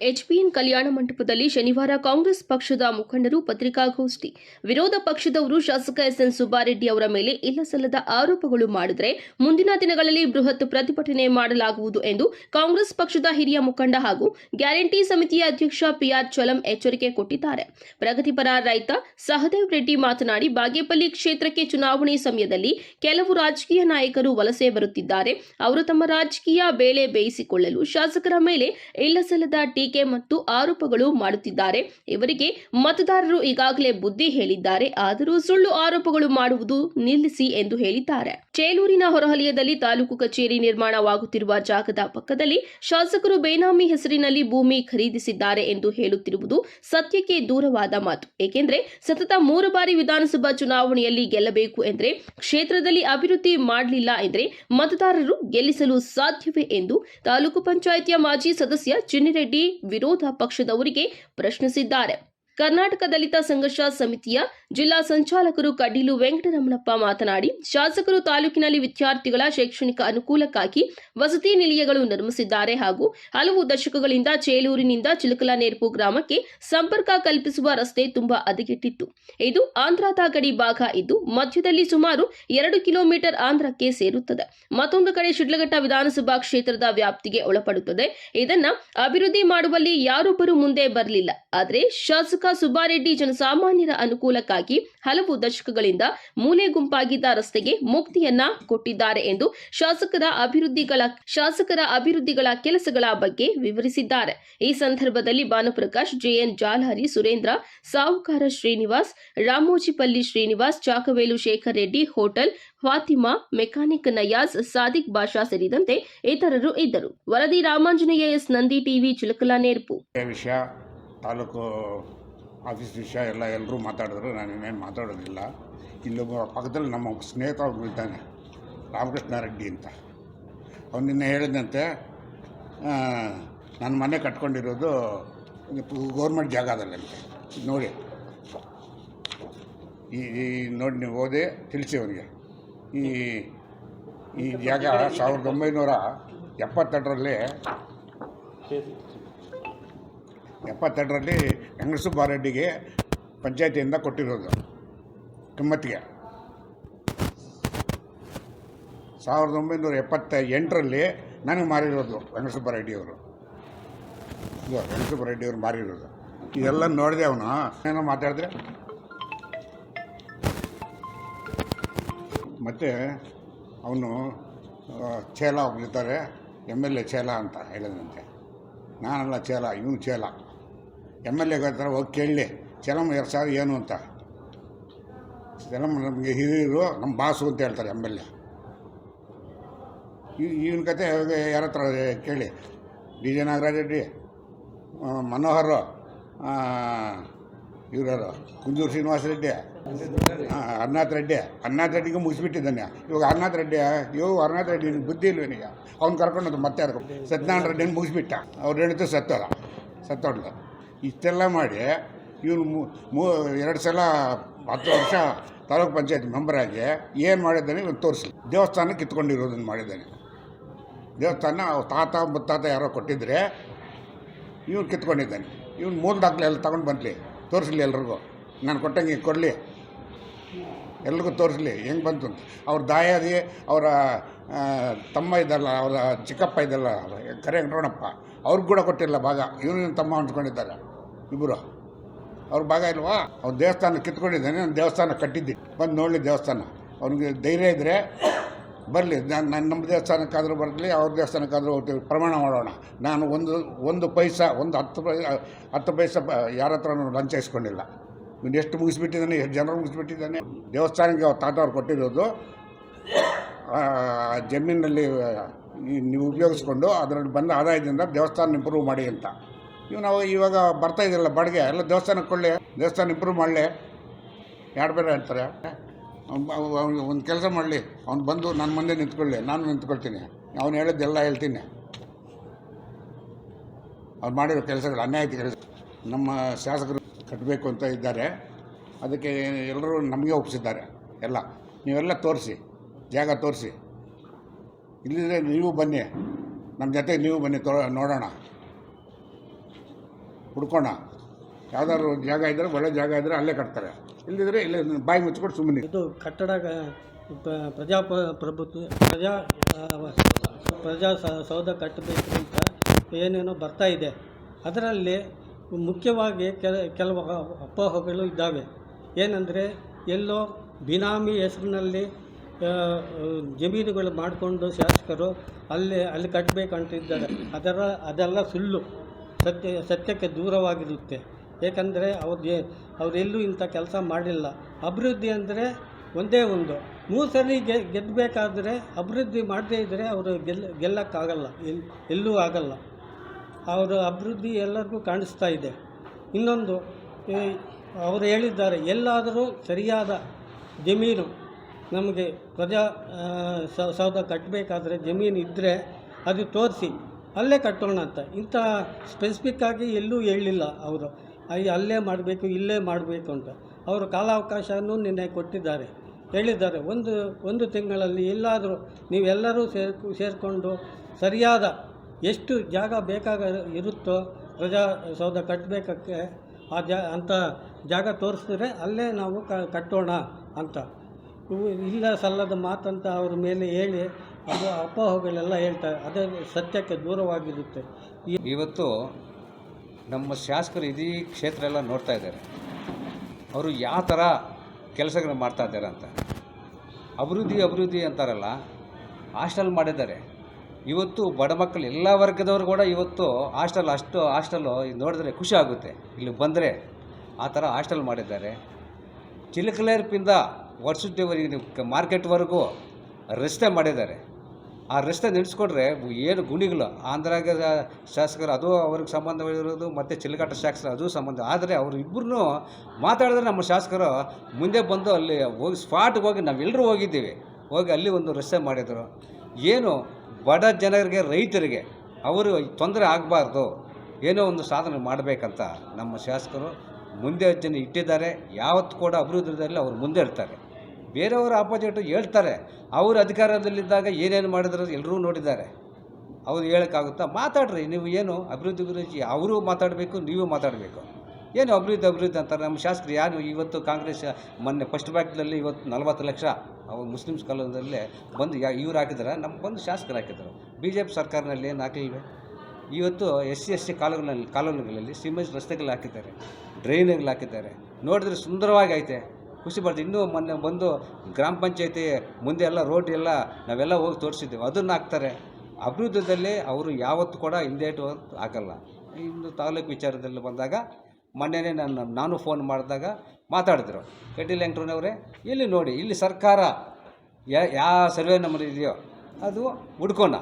ಎಚ್ಪಿಎನ್ ಕಲ್ಯಾಣ ಮಂಟಪದಲ್ಲಿ ಶನಿವಾರ ಕಾಂಗ್ರೆಸ್ ಪಕ್ಷದ ಮುಖಂಡರು ಪತ್ರಿಕಾಗೋಷ್ಠಿ. ವಿರೋಧ ಪಕ್ಷದವರು ಶಾಸಕ ಎಸ್ಎನ್ ಸುಬ್ಬಾರೆಡ್ಡಿ ಅವರ ಮೇಲೆ ಇಲ್ಲಸಲ್ಲದ ಆರೋಪಗಳು ಮಾಡಿದರೆ ಮುಂದಿನ ದಿನಗಳಲ್ಲಿ ಬೃಹತ್ ಪ್ರತಿಭಟನೆ ಮಾಡಲಾಗುವುದು ಎಂದು ಕಾಂಗ್ರೆಸ್ ಪಕ್ಷದ ಹಿರಿಯ ಮುಖಂಡ ಹಾಗೂ ಗ್ಯಾರಂಟಿ ಸಮಿತಿಯ ಅಧ್ಯಕ್ಷ ಪಿಆರ್ ಚಲಂ ಎಚ್ಚರಿಕೆ ಕೊಟ್ಟಿದ್ದಾರೆ. ಪ್ರಗತಿಪರ ರೈತ ಸಹದೇವ್ ರೆಡ್ಡಿ ಮಾತನಾಡಿ, ಬಾಗೇಪಲ್ಲಿ ಕ್ಷೇತ್ರಕ್ಕೆ ಚುನಾವಣೆ ಸಮಯದಲ್ಲಿ ಕೆಲವು ರಾಜಕೀಯ ನಾಯಕರು ವಲಸೆ ಬರುತ್ತಿದ್ದಾರೆ. ಅವರು ತಮ್ಮ ರಾಜಕೀಯ ಬೇಳೆ ಬೇಯಿಸಿಕೊಳ್ಳಲು ಶಾಸಕರ ಮೇಲೆ ಇಲ್ಲಸಲ್ಲದ ಟೀಕೆ ಮತ್ತು ಆರೋಪಗಳು ಮಾಡುತ್ತಿದ್ದಾರೆ. ಇವರಿಗೆ ಮತದಾರರು ಈಗಾಗಲೇ ಬುದ್ಧಿ ಹೇಳಿದ್ದಾರೆ. ಆದರೂ ಸುಳ್ಳು ಆರೋಪಗಳು ಮಾಡುವುದು ನಿಲ್ಲಿಸಿ ಎಂದು ಹೇಳಿದ್ದಾರೆ. ಚೇಲೂರಿನ ಹೊರಹಲಿಯದಲ್ಲಿ ತಾಲೂಕು ಕಚೇರಿ ನಿರ್ಮಾಣವಾಗುತ್ತಿರುವ ಜಾಗದ ಪಕ್ಕದಲ್ಲಿ ಶಾಸಕರು ಬೇನಾಮಿ ಹೆಸರಿನಲ್ಲಿ ಭೂಮಿ ಖರೀದಿಸಿದ್ದಾರೆ ಎಂದು ಹೇಳುತ್ತಿರುವುದು ಸತ್ಯಕ್ಕೆ ದೂರವಾದ ಮಾತು. ಏಕೆಂದರೆ ಸತತ ಮೂರು ಬಾರಿ ವಿಧಾನಸಭಾ ಚುನಾವಣೆಯಲ್ಲಿ ಗೆಲ್ಲಬೇಕು ಎಂದರೆ ಕ್ಷೇತ್ರದಲ್ಲಿ ಅಭಿವೃದ್ಧಿ ಮಾಡಲಿಲ್ಲ ಎಂದರೆ ಮತದಾರರು ಗೆಲ್ಲಿಸಲು ಸಾಧ್ಯವೇ ಎಂದು ತಾಲೂಕು ಪಂಚಾಯಿತಿಯ ಮಾಜಿ ಸದಸ್ಯ ಚಿನ್ನಿರೆಡ್ಡಿ ವಿರೋಧ ಪಕ್ಷದವರಿಗೆ ಪ್ರಶ್ನಿಸಿದ್ದಾರೆ. ಕರ್ನಾಟಕ ದಲಿತ ಸಂಘರ್ಷ ಸಮಿತಿಯ ಜಿಲ್ಲಾ ಸಂಚಾಲಕರು ಕಡ್ಡಿಲು ವೆಂಕಟರಮಣಪ್ಪ ಮಾತನಾಡಿ, ಶಾಸಕರು ತಾಲೂಕಿನಲ್ಲಿ ವಿದ್ಯಾರ್ಥಿಗಳ ಶೈಕ್ಷಣಿಕ ಅನುಕೂಲಕ್ಕಾಗಿ ವಸತಿ ನಿಲಯಗಳು ನಿರ್ಮಿಸಿದ್ದಾರೆ ಹಾಗೂ ಹಲವು ದಶಕಗಳಿಂದ ಚೇಲೂರಿನಿಂದ ಚಿಲಕಲನೇರ್ಪು ಗ್ರಾಮಕ್ಕೆ ಸಂಪರ್ಕ ಕಲ್ಪಿಸುವ ರಸ್ತೆ ತುಂಬಾ ಹದಗೆಟ್ಟಿತ್ತು. ಇದು ಆಂಧ್ರದ ಗಡಿ ಭಾಗ ಇದ್ದು, ಮಧ್ಯದಲ್ಲಿ ಸುಮಾರು ಎರಡು ಕಿಲೋಮೀಟರ್ ಆಂಧ್ರಕ್ಕೆ ಸೇರುತ್ತದೆ. ಮತ್ತೊಂದು ಕಡೆ ಶಿಡ್ಲಘಟ್ಟ ವಿಧಾನಸಭಾ ಕ್ಷೇತ್ರದ ವ್ಯಾಪ್ತಿಗೆ ಒಳಪಡುತ್ತದೆ. ಇದನ್ನ ಅಭಿವೃದ್ಧಿ ಮಾಡುವಲ್ಲಿ ಯಾರೊಬ್ಬರು ಮುಂದೆ ಬರಲಿಲ್ಲ. ಆದರೆ ಶಾಸಕ ಸುಬ್ಬಾರೆಡ್ಡಿ ಜನಸಾಮಾನ್ಯರ ಅನುಕೂಲಕ್ಕಾಗಿ ಹಲವು ದಶಕಗಳಿಂದ ಮೂಲೆ ಗುಂಪಾಗಿದ್ದ ರಸ್ತೆಗೆ ಮುಕ್ತಿಯನ್ನ ಕೊಟ್ಟಿದ್ದಾರೆ ಎಂದು ಶಾಸಕರ ಅಭಿವೃದ್ಧಿಗಳ ಶಾಸಕರ ಅಭಿವೃದ್ಧಿಗಳ ಕೆಲಸಗಳ ಬಗ್ಗೆ ವಿವರಿಸಿದ್ದಾರೆ. ಈ ಸಂದರ್ಭದಲ್ಲಿ Bhanuprakash, JN Jalahari, Surendra, Sahukara Srinivas, Ramojipalli Srinivas, Chakavelu Shekhar Reddy, hotel Fatima, mechanic Niyaz, Sadiq Basha ಸೇರಿದಂತೆ ಇತರರು ಇದ್ದರು. ವರದಿ ರಾಮಾಂಜನೇಯ ಎಸ್ ನಂದಿ ಟಿವಿ ಚಿಲಕಲಾ ನೇರ್ಪು ತಾಲೂಕು ಆಫೀಸ್ ವಿಷಯ ಎಲ್ಲ ಎಲ್ಲರೂ ಮಾತಾಡಿದ್ರು, ನಾನು ಇನ್ನೇನು ಮಾತಾಡೋದಿಲ್ಲ. ಇಲ್ಲೊಬ್ಬ ಪಕ್ಕದಲ್ಲಿ ನಮ್ಮ ಸ್ನೇಹಿತ ಅವ್ರು ಇದ್ದಾನೆ, ರಾಮಕೃಷ್ಣ ರೆಡ್ಡಿ ಅಂತ. ಅವ್ನು ನಿನ್ನೆ ಹೇಳಿದಂತೆ ನನ್ನ ಮನೆ ಕಟ್ಕೊಂಡಿರೋದು ಗೌರ್ಮೆಂಟ್ ಜಾಗದಲ್ಲಂತೆ. ನೋಡಿ. ಈ ಈ ನೋಡಿ ನೀವು ಓದಿ ತಿಳಿಸಿ ಅವನಿಗೆ. ಈ ಈ ಜಾಗ ಸಾವಿರದ ಒಂಬೈನೂರ ಎಪ್ಪತ್ತೆರಡರಲ್ಲಿ ಎಪ್ಪತ್ತೆರಡರಲ್ಲಿ ಹೆಂಗಸುಬ್ಬಾರೆಡ್ಡಿಗೆ ಪಂಚಾಯತಿಯಿಂದ ಕೊಟ್ಟಿರೋದು, ಕಿಮ್ಮತ್ತಿಗೆ. ಸಾವಿರದ ಒಂಬೈನೂರ ಎಪ್ಪತ್ತ ಎಂಟರಲ್ಲಿ ನನಗೆ ಮಾರಿರೋದು ವೆಂಕಟಸುಬ್ಬರೆಡ್ಡಿಯವರು ಇದು ವೆಂಕಟಸುಬ್ಬರೆಡ್ಡಿಯವರು ಮಾರಿರೋದು. ಇದೆಲ್ಲ ನೋಡಿದೆ ಅವನು. ಏನೋ ಮಾತಾಡಿದ್ರೆ ಮತ್ತು ಅವನು ಚೇಲ ಒಬ್ಬರಿದ್ದಾರೆ ಎಂ ಎಲ್ ಎ ಚೇಲ ಅಂತ ಹೇಳಿದಂತೆ. ನಾನಲ್ಲ ಚೇಲ ಇವನು ಚೇಲ ಎಂ ಎಲ್ ಎಗೆ ಹತ್ರ ಹೋಗಿ ಕೇಳಲಿ ಚಲಮ್ ಎರಡು ಸಾವಿರ ಏನು ಅಂತ. ಚಲಮ್ ನಮಗೆ ಹಿರಿಯರು ನಮ್ಮ ಬಾಸು ಅಂತ ಹೇಳ್ತಾರೆ ಎಂ ಎಲ್ ಎ. ಇವನ ಕತೆ ಯಾರ ಹತ್ರ ಕೇಳಿ. ಡಿ ಜೆ ನಾಗರಾಜ್ ರೆಡ್ಡಿ ಮನೋಹರ್ ಇವರು ಕುಂದೂರು ಶ್ರೀನಿವಾಸ ರೆಡ್ಡಿ ಅರ್ನಾಥ್ ರೆಡ್ಡಿ, ಅರ್ನಾಥ್ ರೆಡ್ಡಿಗೆ ಮುಗಿಸ್ಬಿಟ್ಟಿದ್ದಾನೆ. ಇವಾಗ ಅರ್ನಾಥ್ ರೆಡ್ಡಿ ಇವು ಅರ್ನಾಥ್ ರೆಡ್ಡಿ ಬುದ್ಧಿ ಇಲ್ವೇನೀಗ ಅವ್ನು ಕರ್ಕೊಂಡು ಮತ್ತೆ ಯಾರು ಸತ್ಯನಾರಾಯಣ ರೆಡ್ಡಿನ ಮುಗಿಸ್ಬಿಟ್ಟ. ಅವ್ರು ಹೇಳಿದ್ರು ಸತ್ತೋದ ಸತ್ತೋಡ್ಲು ಇಷ್ಟೆಲ್ಲ ಮಾಡಿ ಇವನು ಮೂ ಎರಡು ಸಲ ಹತ್ತು ವರ್ಷ ತಾಲೂಕು ಪಂಚಾಯತ್ ಮೆಂಬರಾಗಿ ಏನು ಮಾಡಿದ್ದಾನೆ ಇವನು ತೋರಿಸಲಿ ದೇವಸ್ಥಾನ ಕಿತ್ಕೊಂಡಿರೋದನ್ನು ಮಾಡಿದ್ದಾನೆ. ದೇವಸ್ಥಾನ ತಾತ ಮುತ್ತಾತ ಯಾರೋ ಕೊಟ್ಟಿದ್ರೆ ಇವನು ಕಿತ್ಕೊಂಡಿದ್ದಾನೆ. ಇವನು ಮೂಲ ದಾಖಲೆ ಎಲ್ಲ ತಗೊಂಡು ಬಂದ್ಲಿ. ತೋರಿಸಲಿ ಎಲ್ರಿಗೂ. ನಾನು ಕೊಟ್ಟಂಗೆ ಕೊಡಲಿ. ಎಲ್ರಿಗೂ ತೋರಿಸಲಿ. ಹೆಂಗೆ ಬಂತು ಅಂತ. ಅವ್ರ ದಾಯಾದಿ, ಅವರ ತಮ್ಮ ಇದ್ದಲ್ಲ ಅವರ ಚಿಕ್ಕಪ್ಪ ಇದ್ದಲ್ಲ ಕರೆ ನೋಡಪ್ಪ ಅವ್ರಿಗೆ ಕೂಡ ಕೊಟ್ಟಿಲ್ಲ ಭಾಗ. ಇವನು ತಮ್ಮ ಅಂದ್ಕೊಂಡಿದ್ದಾರೆ ಇಬ್ಬರು ಅವ್ರ ಭಾಗ ಇಲ್ವಾ? ಅವ್ನು ದೇವಸ್ಥಾನ ಕಿತ್ಕೊಂಡಿದ್ದಾನೆ, ನಾನು ದೇವಸ್ಥಾನ ಕಟ್ಟಿದ್ದೆ. ಬಂದು ನೋಡಲಿ ದೇವಸ್ಥಾನ. ಅವ್ನಿಗೆ ಧೈರ್ಯ ಇದ್ದರೆ ಬರಲಿ. ನಾನು ನಾನು ನಮ್ಮ ದೇವಸ್ಥಾನಕ್ಕಾದರೂ ಬರಲಿ, ಅವ್ರ ದೇವಸ್ಥಾನಕ್ಕಾದರೂ ಹೋಗ್ತೀವಿ. ಪ್ರಮಾಣ ಮಾಡೋಣ. ನಾನು ಒಂದು ಒಂದು ಪೈಸ, ಒಂದು ಹತ್ತು ಪೈ, ಹತ್ತು ಪೈಸ ಯಾರ ಹತ್ರನೂ ಲಂಚ ಇಸ್ಕೊಂಡಿಲ್ಲ ಇವನು ಎಷ್ಟು ಮುಗಿಸ್ಬಿಟ್ಟಿದ್ದಾನೆ, ಎಷ್ಟು ಜನರು ಮುಗಿಸ್ಬಿಟ್ಟಿದ್ದಾನೆ. ದೇವಸ್ಥಾನಕ್ಕೆ ಅವ್ರ ತಾತ ಅವ್ರು ಕೊಟ್ಟಿರೋದು. ಜಮೀನಲ್ಲಿ ನೀವು ಉಪಯೋಗಿಸ್ಕೊಂಡು ಅದರಲ್ಲಿ ಬಂದ ಆದಾಯದಿಂದ ದೇವಸ್ಥಾನ ಇಂಪ್ರೂವ್ ಮಾಡಿ ಅಂತ. ಇವು ನಾವು ಇವಾಗ ಬರ್ತಾ ಇದೆಯಲ್ಲ ಬಾಡಿಗೆ, ಎಲ್ಲ ದೇವಸ್ಥಾನಕ್ಕೆ ಕೊಳ್ಳಿ ದೇವಸ್ಥಾನ ಇಂಪ್ರೂವ್ ಮಾಡಲಿ. ಎರಡು ಬೇರೆ ಅಂತಾರೆ? ಒಂದು ಕೆಲಸ ಮಾಡಲಿ, ಅವ್ನು ಬಂದು ನನ್ನ ಮುಂದೆ ನಿಂತ್ಕೊಳ್ಳಿ, ನಾನು ನಿಂತ್ಕೊಳ್ತೀನಿ. ಅವ್ನು ಹೇಳಿದ್ದೆಲ್ಲ ಹೇಳ್ತೀನಿ. ಅವ್ರು ಮಾಡಿರೋ ಕೆಲಸಗಳು ಅನ್ಯಾಯ ಕೆಲಸ. ನಮ್ಮ ಶಾಸಕರು ಕಟ್ಟಬೇಕು ಅಂತ ಇದ್ದಾರೆ. ಅದಕ್ಕೆ ಎಲ್ಲರೂ ನಮಗೆ ಒಪ್ಪಿಸಿದ್ದಾರೆ ಎಲ್ಲ, ನೀವೆಲ್ಲ ತೋರಿಸಿ, ಜಾಗ ತೋರಿಸಿ. ಇಲ್ಲಿದ್ರೆ ನೀವು ಬನ್ನಿ. ನಮ್ಮ ಜೊತೆಗೆ ನೀವು ಬನ್ನಿ ನೋಡೋಣ. ಹುಡ್ಕೋಣ. ಯಾವ್ದಾದ್ರು ಜಾಗ ಇದ್ದರೆ ಒಳ್ಳೆ ಜಾಗ ಇದ್ದರೆ ಅಲ್ಲೇ ಕಟ್ತಾರೆ. ಇಲ್ಲದಿದ್ದರೆ ಇಲ್ಲೇ ಬಾಯಿ ಮುಚ್ಕೊಂಡು ಸುಮ್ಮನೆ ಇದು ಕಟ್ಟಡ ಪ್ರಜಾ ಪ್ರಭುತ್ವ ಪ್ರಜಾ ಪ್ರಜಾ ಸೌಧ ಕಟ್ಟಬೇಕು ಅಂತ ಏನೇನೋ ಬರ್ತಾ ಇದೆ. ಅದರಲ್ಲಿ ಮುಖ್ಯವಾಗಿ ಕೆಲ, ಕೆಲವು ಅಪೋಹಗಳು ಇದ್ದಾವೆ. ಏನಂದರೆ ಎಲ್ಲೋ ಬಿನಾಮಿ ಹೆಸರಿನಲ್ಲಿ ಜಮೀನುಗಳು ಮಾಡಿಕೊಂಡು ಶಾಸಕರು ಅಲ್ಲಿ ಅಲ್ಲಿ ಕಟ್ಟಬೇಕಂತಿದ್ದಾರೆ ಅದರ, ಅದೆಲ್ಲ ಸುಳ್ಳು. ಸತ್ಯ, ಸತ್ಯಕ್ಕೆ ದೂರವಾಗಿರುತ್ತೆ. ಏಕೆಂದರೆ ಅವ್ರಿಗೆ ಅವರೆಲ್ಲೂ ಇಂಥ ಕೆಲಸ ಮಾಡಿಲ್ಲ. ಅಭಿವೃದ್ಧಿ ಅಂದರೆ ಒಂದೇ ಒಂದು. ಮೂರು ಸರಿ ಗೆ ಗೆಲ್ಲಬೇಕಾದ್ರೆ ಅಭಿವೃದ್ಧಿ ಮಾಡದೇ ಇದ್ದರೆ ಅವರು ಗೆಲ್ಲ ಗೆಲ್ಲಕ್ಕಾಗಲ್ಲ. ಎಲ್, ಎಲ್ಲೂ ಆಗಲ್ಲ. ಅವರ ಅಭಿವೃದ್ಧಿ ಎಲ್ಲರಿಗೂ ಕಾಣಿಸ್ತಾ ಇದೆ. ಇನ್ನೊಂದು ಅವರು ಹೇಳಿದ್ದಾರೆ, ಎಲ್ಲಾದರೂ ಸರಿಯಾದ ಜಮೀನು ನಮಗೆ ಪ್ರಜಾ ಸೌಧ ಕಟ್ಟಬೇಕಾದ್ರೆ ಜಮೀನು ಇದ್ದರೆ ಅದು ತೋರಿಸಿ. ಅಲ್ಲೇ ಕಟ್ಟೋಣ ಅಂತ. ಇಂಥ ಸ್ಪೆಸಿಫಿಕ್ ಆಗಿ ಎಲ್ಲೂ ಹೇಳಲಿಲ್ಲ ಅವರು. ಅಯ್ಯ ಅಲ್ಲೇ ಮಾಡಬೇಕು, ಇಲ್ಲೇ ಮಾಡಬೇಕು ಅಂತ. ಅವರು ಕಾಲಾವಕಾಶನೂ ನಿನ್ನೆ ಕೊಟ್ಟಿದ್ದಾರೆ. ಹೇಳಿದ್ದಾರೆ. ಒಂದು ಒಂದು ತಿಂಗಳಲ್ಲಿ ಎಲ್ಲಾದರೂ ನೀವೆಲ್ಲರೂ ಸೇರ್ಕು, ಸೇರಿಕೊಂಡು ಸರಿಯಾದ ಎಷ್ಟು ಜಾಗ ಬೇಕಾಗ, ಇರುತ್ತೋ ಪ್ರಜಾಸೌಧ ಕಟ್ಟಬೇಕಕ್ಕೆ ಆ ಜಾ ಅಂಥ ಜಾಗ ತೋರಿಸಿದ್ರೆ ಅಲ್ಲೇ ನಾವು ಕಟ್ಟೋಣ ಅಂತ. ಇಲ್ಲ ಸಲ್ಲದ ಮಾತಂತ ಅವ್ರ ಮೇಲೆ ಹೇಳಿ ಅದು ಅಪೋಹಗಳೆಲ್ಲ ಹೇಳ್ತಾರೆ. ಅದೇ ಸತ್ಯಕ್ಕೆ ದೂರವಾಗಿರುತ್ತೆ. ಇವತ್ತು ನಮ್ಮ ಶಾಸಕರು ಇಡೀ ಕ್ಷೇತ್ರ ಎಲ್ಲ ನೋಡ್ತಾ ಇದ್ದಾರೆ. ಅವರು ಯಾವ ಥರ ಕೆಲಸಗಳನ್ನ ಮಾಡ್ತಾ ಇದ್ದಾರೆ ಅಂತ. ಅಭಿವೃದ್ಧಿ ಅಭಿವೃದ್ಧಿ ಅಂತಾರಲ್ಲ, ಹಾಸ್ಟೆಲ್ ಮಾಡಿದ್ದಾರೆ. ಇವತ್ತು ಬಡ ಮಕ್ಕಳು ಎಲ್ಲ ವರ್ಗದವರು ಕೂಡ ಇವತ್ತು ಹಾಸ್ಟೆಲ್ ಅಷ್ಟು ಹಾಸ್ಟೆಲು ಇದು ನೋಡಿದ್ರೆ ಖುಷಿ ಆಗುತ್ತೆ. ಇಲ್ಲಿ ಬಂದರೆ ಆ ಥರ ಹಾಸ್ಟೆಲ್ ಮಾಡಿದ್ದಾರೆ. ಚಿಲಕಲೇರ್ಪಿಂದ ನೀವು ಮಾರ್ಕೆಟ್ವರೆಗೂ ರಸ್ತೆ ಮಾಡಿದ್ದಾರೆ. ಆ ರಸ್ತೆ ನಿಲ್ಲಿಸ್ಕೊಂಡ್ರೆ ಏನು ಗುಣಿಗಳು? ಆಂಧ್ರಾಗ ಶಾಸಕರು ಅದು ಅವ್ರಿಗೆ ಸಂಬಂಧವಿರೋದು ಮತ್ತು ಚಿಲಕಾಟ ಶಾಸಕರು ಅದು ಸಂಬಂಧ. ಆದರೆ ಅವರು ಇಬ್ಬರೂ ಮಾತಾಡಿದ್ರೆ ನಮ್ಮ ಶಾಸಕರು ಮುಂದೆ ಬಂದು ಅಲ್ಲಿ ಹೋಗಿ ಸ್ಪಾಟ್ಗೆ ಹೋಗಿ ನಾವೆಲ್ಲರೂ ಹೋಗಿದ್ದೀವಿ. ಹೋಗಿ ಅಲ್ಲಿ ಒಂದು ರಸ್ತೆ ಮಾಡಿದರು. ಏನು ಬಡ ಜನರಿಗೆ, ರೈತರಿಗೆ ಅವರು ತೊಂದರೆ ಆಗಬಾರ್ದು. ಏನೋ ಒಂದು ಸಾಧನೆ ಮಾಡಬೇಕಂತ ನಮ್ಮ ಶಾಸಕರು ಮುಂದೆ ಜನ ಇಟ್ಟಿದ್ದಾರೆ. ಯಾವತ್ತು ಕೂಡ ಅಭಿವೃದ್ಧಿಯಲ್ಲಿ ಅವರು ಮುಂದೆ ಇರ್ತಾರೆ. ಬೇರೆಯವರ ಆಪೋಸಿಟ್ ಹೇಳ್ತಾರೆ. ಅವರು ಅಧಿಕಾರದಲ್ಲಿದ್ದಾಗ ಏನೇನು ಮಾಡಿದ್ರು ಎಲ್ಲರೂ ನೋಡಿದ್ದಾರೆ. ಅವ್ರು ಹೇಳೋಕ್ಕಾಗುತ್ತಾ? ಮಾತಾಡ್ರಿ, ನೀವು ಏನು ಅಭಿವೃದ್ಧಿ ಗುరించి ಅವರು ಮಾತಾಡಬೇಕು, ನೀವು ಮಾತಾಡಬೇಕು. ಏನು ಅಭಿವೃದ್ಧಿ ಅಭಿವೃದ್ಧಿ ಅಂತಾರೆ. ನಮ್ಮ ಶಾಸಕರು ಯಾರು? ಇವತ್ತು ಕಾಂಗ್ರೆಸ್ ಮೊನ್ನೆ ಫಸ್ಟ್ ಬ್ಯಾಕ್ನಲ್ಲಿ ಇವತ್ತು ನಲ್ವತ್ತು ಲಕ್ಷ ಅವ್ರು ಮುಸ್ಲಿಮ್ಸ್ ಕಾಲದಲ್ಲಿ ಬಂದು ಯಾ, ಇವ್ರು ಹಾಕಿದ್ದಾರೆ ನಮ್ಮ ಬಂದು ಶಾಸಕರು ಹಾಕಿದ್ರು. ಬಿ ಜೆ ಪಿ ಸರ್ಕಾರದಲ್ಲಿ ಏನು ಹಾಕಲಿವೆ? ಇವತ್ತು ಎಸ್ ಸಿ ಎಸ್ ಸಿ ಕಾಲೋನಿಗಳಲ್ಲಿ ಕಾಲೋನಿಗಳಲ್ಲಿ ಸಿಮೆಂಟ್ ರಸ್ತೆಗಳು ಹಾಕಿದ್ದಾರೆ. ಡ್ರೈನ್ಗಳು ಹಾಕಿದ್ದಾರೆ. ನೋಡಿದ್ರೆ ಸುಂದರವಾಗಿ ಐತೆ. ಖುಷಿ ಪಡ್ತೀವಿ ಇನ್ನೂ ಮೊನ್ನೆ ಬಂದು ಗ್ರಾಮ ಪಂಚಾಯತಿ ಮುಂದೆ ಎಲ್ಲ ರೋಡ್ ಎಲ್ಲ ನಾವೆಲ್ಲ ಹೋಗಿ ತೋರಿಸಿದ್ದೇವೆ. ಅದನ್ನು ಹಾಕ್ತಾರೆ. ಅಭಿವೃದ್ಧಿಯಲ್ಲಿ ಅವರು ಯಾವತ್ತೂ ಕೂಡ ಹಿಂದೇಟು ಆಗಲ್ಲ. ಇನ್ನು ತಾಲೂಕು ವಿಚಾರದಲ್ಲಿ ಬಂದಾಗ ಮೊನ್ನೆನೇ ನಾನು ನಾನು ಫೋನ್ ಮಾಡಿದಾಗ ಮಾತಾಡಿದ್ರು. ಕಟೀಲ್ ವೆಂಕಟರಮಣವರೇ ಇಲ್ಲಿ ನೋಡಿ, ಇಲ್ಲಿ ಸರ್ಕಾರ ಯಾ, ಯಾವ ಸರ್ವೆ ನಂಬರ್ ಇದೆಯೋ ಅದು ಹುಡ್ಕೋಣ.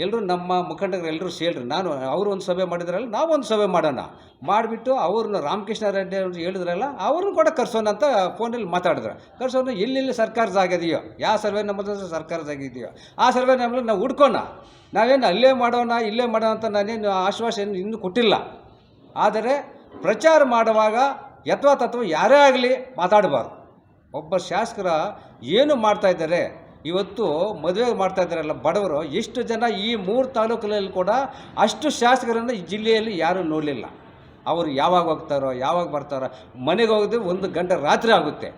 ಎಲ್ಲರೂ ನಮ್ಮ ಮುಖಂಡರು ಎಲ್ಲರೂ ಸೇಳ್ರಿ ನಾನು, ಅವರು ಒಂದು ಸಭೆ ಮಾಡಿದ್ರಲ್ಲ, ನಾವು ಒಂದು ಸಭೆ ಮಾಡೋಣ. ಮಾಡಿಬಿಟ್ಟು ಅವ್ರನ್ನ ರಾಮಕೃಷ್ಣ ರೆಡ್ಡಿ ಅವ್ರು ಹೇಳಿದ್ರಲ್ಲ, ಅವ್ರನ್ನ ಕೂಡ ಕರ್ಸೋಣ ಅಂತ ಫೋನಲ್ಲಿ ಮಾತಾಡಿದ್ರು. ಕರ್ಸೋಣ ಎಲ್ಲೆಲ್ಲಿ ಸರ್ಕಾರ ಆಗಿದೆಯೋ? ಯಾವ ಸರ್ವೆ ನಮ್ಮ ಸರ್ಕಾರ ಜಾಗ ಆ ಸರ್ವೆ ನಮ್ಮಲ್ಲಿ ನಾವು ಹುಡ್ಕೋಣ. ನಾವೇನು ಅಲ್ಲೇ ಮಾಡೋಣ, ಇಲ್ಲೇ ಮಾಡೋಣ ಅಂತ ನಾನೇನು ಆಶ್ವಾಸನೆ ಇನ್ನೂ ಕೊಟ್ಟಿಲ್ಲ. ಆದರೆ ಪ್ರಚಾರ ಮಾಡುವಾಗ ಯಥವಾ ತತ್ವ ಯಾರೇ ಆಗಲಿ ಮಾತಾಡಬಾರ್ದು. ಒಬ್ಬ ಶಾಸಕರ ಏನು ಮಾಡ್ತಾ ಇದ್ದಾರೆ? ಇವತ್ತು ಮದುವೆ ಮಾಡ್ತಾ ಇದ್ದಾರಲ್ಲ ಬಡವರು, ಎಷ್ಟು ಜನ ಈ ಮೂರು ತಾಲೂಕಲ್ಲಿ ಕೂಡ ಅಷ್ಟು ಶಾಸಕರನ್ನು ಈ ಜಿಲ್ಲೆಯಲ್ಲಿ ಯಾರೂ ನೋಡಲಿಲ್ಲ. ಅವರು ಯಾವಾಗ ಹೋಗ್ತಾರೋ, ಯಾವಾಗ ಬರ್ತಾರೋ, ಮನೆಗೆ ಹೋಗಿದ್ರೆ ಒಂದು ಗಂಟೆ ರಾತ್ರಿ ಆಗುತ್ತೆ.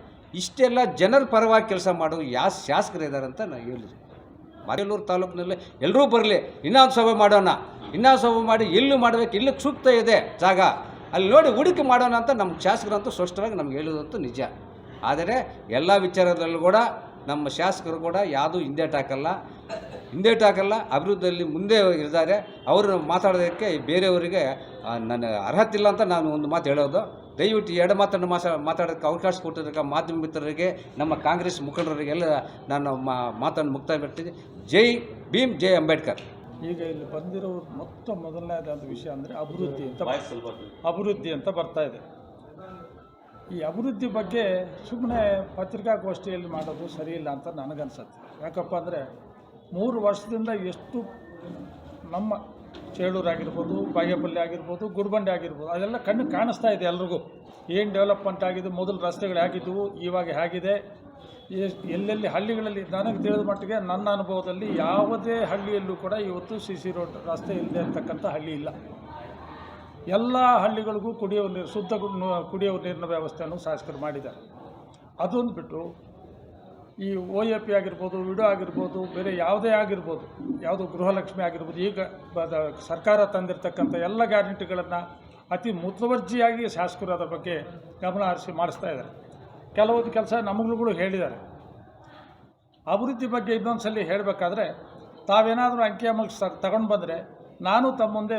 ಇಷ್ಟೆಲ್ಲ ಜನರ ಪರವಾಗಿ ಕೆಲಸ ಮಾಡೋ ಯಾವ ಶಾಸಕರು ಇದ್ದಾರೆ ಅಂತ ನಾನು ಹೇಳಿದೆ. ಮಾರೇಲೂರು ತಾಲೂಕಿನಲ್ಲಿ ಎಲ್ಲರೂ ಬರಲಿ, ಇನ್ನೊಂದು ಸಭೆ ಮಾಡೋಣ, ಇನ್ನೊಂದು ಸಭೆ ಮಾಡಿ ಎಲ್ಲೂ ಮಾಡಬೇಕು, ಇಲ್ಲಿ ಸೂಕ್ತ ಇದೆ ಜಾಗ. ಅಲ್ಲಿ ನೋಡಿ ಹುಡುಕಿ ಮಾಡೋಣ ಅಂತ ನಮ್ಮ ಶಾಸಕರಂತೂ ಸ್ಪಷ್ಟವಾಗಿ ನಮ್ಗೆ ಹೇಳೋದಂತೂ ನಿಜ. ಆದರೆ ಎಲ್ಲ ವಿಚಾರದಲ್ಲೂ ಕೂಡ ನಮ್ಮ ಶಾಸಕರು ಕೂಡ ಯಾವುದೂ ಹಿಂದೇಟ್ ಹಾಕಲ್ಲ ಹಿಂದೇಟ್ ಹಾಕಲ್ಲ ಅಭಿವೃದ್ಧಿಯಲ್ಲಿ ಮುಂದೆ ಇದ್ದಾರೆ. ಅವರು ಮಾತಾಡೋದಕ್ಕೆ ಬೇರೆಯವರಿಗೆ ನನ್ನ ಅರ್ಹತೆ ಇಲ್ಲ ಅಂತ ನಾನು ಒಂದು ಮಾತು ಹೇಳೋದು. ದಯವಿಟ್ಟು ಎರಡು ಮಾತನ್ನು ಮಾಸ ಮಾತಾಡೋಕ್ಕೆ ಅವಕಾಶ ಕೊಟ್ಟಿದ್ದಕ್ಕೆ ಮಾಧ್ಯಮ ಮಿತ್ರರಿಗೆ ನಮ್ಮ ಕಾಂಗ್ರೆಸ್ ಮುಖಂಡರಿಗೆಲ್ಲ ನಾನು ಮಾ ಮಾತನ್ನು ಮುಕ್ತಾಯ ಬಿಡ್ತೀನಿ ಜೈ ಭೀಮ್ ಜೈ ಅಂಬೇಡ್ಕರ್. ಈಗ ಇಲ್ಲಿ ಬಂದಿರೋ ಮೊತ್ತ ಮೊದಲನೇದಾದ ವಿಷಯ ಅಂದರೆ ಅಭಿವೃದ್ಧಿ ಅಂತ ಅಭಿವೃದ್ಧಿ ಅಂತ ಬರ್ತಾ ಇದೆ. ಈ ಅಭಿವೃದ್ಧಿ ಬಗ್ಗೆ ಸುಮ್ಮನೆ ಪತ್ರಿಕಾಗೋಷ್ಠಿಯಲ್ಲಿ ಮಾಡೋದು ಸರಿಯಿಲ್ಲ ಅಂತ ನನಗನ್ಸುತ್ತೆ. ಯಾಕಪ್ಪ ಅಂದರೆ ಮೂರು ವರ್ಷದಿಂದ ಎಷ್ಟು ನಮ್ಮ ಚೇಳೂರಾಗಿರ್ಬೋದು ಬಾಗೇಪಲ್ಲಿ ಆಗಿರ್ಬೋದು ಗುರುಬಂಡೆ ಆಗಿರ್ಬೋದು, ಅದೆಲ್ಲ ಕಣ್ಣು ಕಾಣಿಸ್ತಾ ಇದೆ ಎಲ್ರಿಗೂ. ಏನು ಡೆವಲಪ್ಮೆಂಟ್ ಆಗಿದೆ, ಮೊದಲು ರಸ್ತೆಗಳು ಹೇಗಿದ್ದವು, ಇವಾಗ ಹೇಗಿದೆ ಎಲ್ಲೆಲ್ಲಿ ಹಳ್ಳಿಗಳಲ್ಲಿ ನನಗೆ ತಿಳಿದ ಮಟ್ಟಿಗೆ ನನ್ನ ಅನುಭವದಲ್ಲಿ ಯಾವುದೇ ಹಳ್ಳಿಯಲ್ಲೂ ಕೂಡ ಇವತ್ತು ಸಿ ಸಿ ರೋಡ್ ರಸ್ತೆ ಇಲ್ಲದೆ ಇರ್ತಕ್ಕಂಥ ಹಳ್ಳಿ ಇಲ್ಲ. ಎಲ್ಲ ಹಳ್ಳಿಗಳಿಗೂ ಕುಡಿಯುವ ನೀರು ಶುದ್ಧ ಕುಡಿಯುವ ನೀರಿನ ವ್ಯವಸ್ಥೆಯನ್ನು ಶಾಸಕರು ಮಾಡಿದ್ದಾರೆ. ಅದೊಂದು ಬಿಟ್ಟು ಈ ಒ ಎ ಪಿ ಆಗಿರ್ಬೋದು, ವಿಡೋ ಆಗಿರ್ಬೋದು, ಬೇರೆ ಯಾವುದೇ ಆಗಿರ್ಬೋದು, ಯಾವುದು ಗೃಹಲಕ್ಷ್ಮಿ ಆಗಿರ್ಬೋದು, ಈಗ ಸರ್ಕಾರ ತಂದಿರತಕ್ಕಂಥ ಎಲ್ಲ ಗ್ಯಾರಂಟಿಗಳನ್ನು ಅತಿ ಮುತುವರ್ಜಿಯಾಗಿ ಶಾಸಕರು ಅದರ ಬಗ್ಗೆ ಗಮನ ಹರಿಸಿ ಮಾಡಿಸ್ತಾ ಇದ್ದಾರೆ. ಕೆಲವೊಂದು ಕೆಲಸ ನಮಗಳುಗಳು ಹೇಳಿದ್ದಾರೆ. ಅಭಿವೃದ್ಧಿ ಬಗ್ಗೆ ಇನ್ನೊಂದು ಸಲ ಹೇಳಬೇಕಾದ್ರೆ, ತಾವೇನಾದರೂ ಅಂಕಿಅಂಶ ಸ ತಗೊಂಡು ಬಂದರೆ ನಾನು ತಮ್ಮ ಮುಂದೆ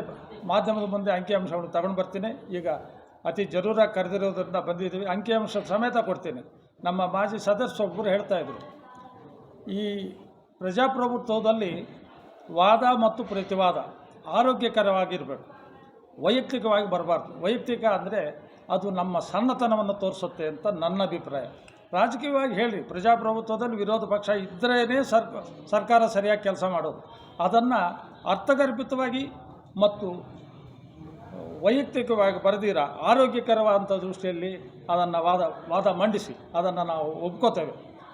ಮಾಧ್ಯಮದ ಮುಂದೆ ಅಂಕಿಅಂಶವನ್ನು ತಗೊಂಡು ಬರ್ತೀನಿ. ಈಗ ಅತಿ ಜರೂರಾಗಿ ಕರೆದಿರೋದ್ರಿಂದ ಬಂದಿದ್ದೀವಿ. ಅಂಕಿಅಂಶ ಸಮೇತ ಕೊಡ್ತೀನಿ. ನಮ್ಮ ಮಾಜಿ ಸದಸ್ಯ ಒಬ್ಬರು ಹೇಳ್ತಾಯಿದ್ರು ಈ ಪ್ರಜಾಪ್ರಭುತ್ವದಲ್ಲಿ ವಾದ ಮತ್ತು ಪ್ರತಿವಾದ ಆರೋಗ್ಯಕರವಾಗಿರಬೇಕು. ವೈಯಕ್ತಿಕವಾಗಿ ಬರಬಾರ್ದು. ವೈಯಕ್ತಿಕ ಅಂದರೆ ಅದು ನಮ್ಮ ಸಣ್ಣತನವನ್ನು ತೋರಿಸುತ್ತೆ ಅಂತ ನನ್ನ ಅಭಿಪ್ರಾಯ. ರಾಜಕೀಯವಾಗಿ ಹೇಳಿ, ಪ್ರಜಾಪ್ರಭುತ್ವದಲ್ಲಿ ವಿರೋಧ ಪಕ್ಷ ಇದ್ದರೇ ಸರ್ಕ, ಸರ್ಕಾರ ಸರಿಯಾಗಿ ಕೆಲಸ ಮಾಡೋದು. ಅದನ್ನು ಅರ್ಥಗರ್ಭಿತವಾಗಿ ಮತ್ತು ವೈಯಕ್ತಿಕವಾಗಿ ಬರೆದಿರ, ಆರೋಗ್ಯಕರವಾದಂಥ ದೃಷ್ಟಿಯಲ್ಲಿ ಅದನ್ನು ವಾದ ವಾದ ಮಂಡಿಸಿ, ಅದನ್ನು ನಾವು ಒಪ್ಕೋತೇವೆ.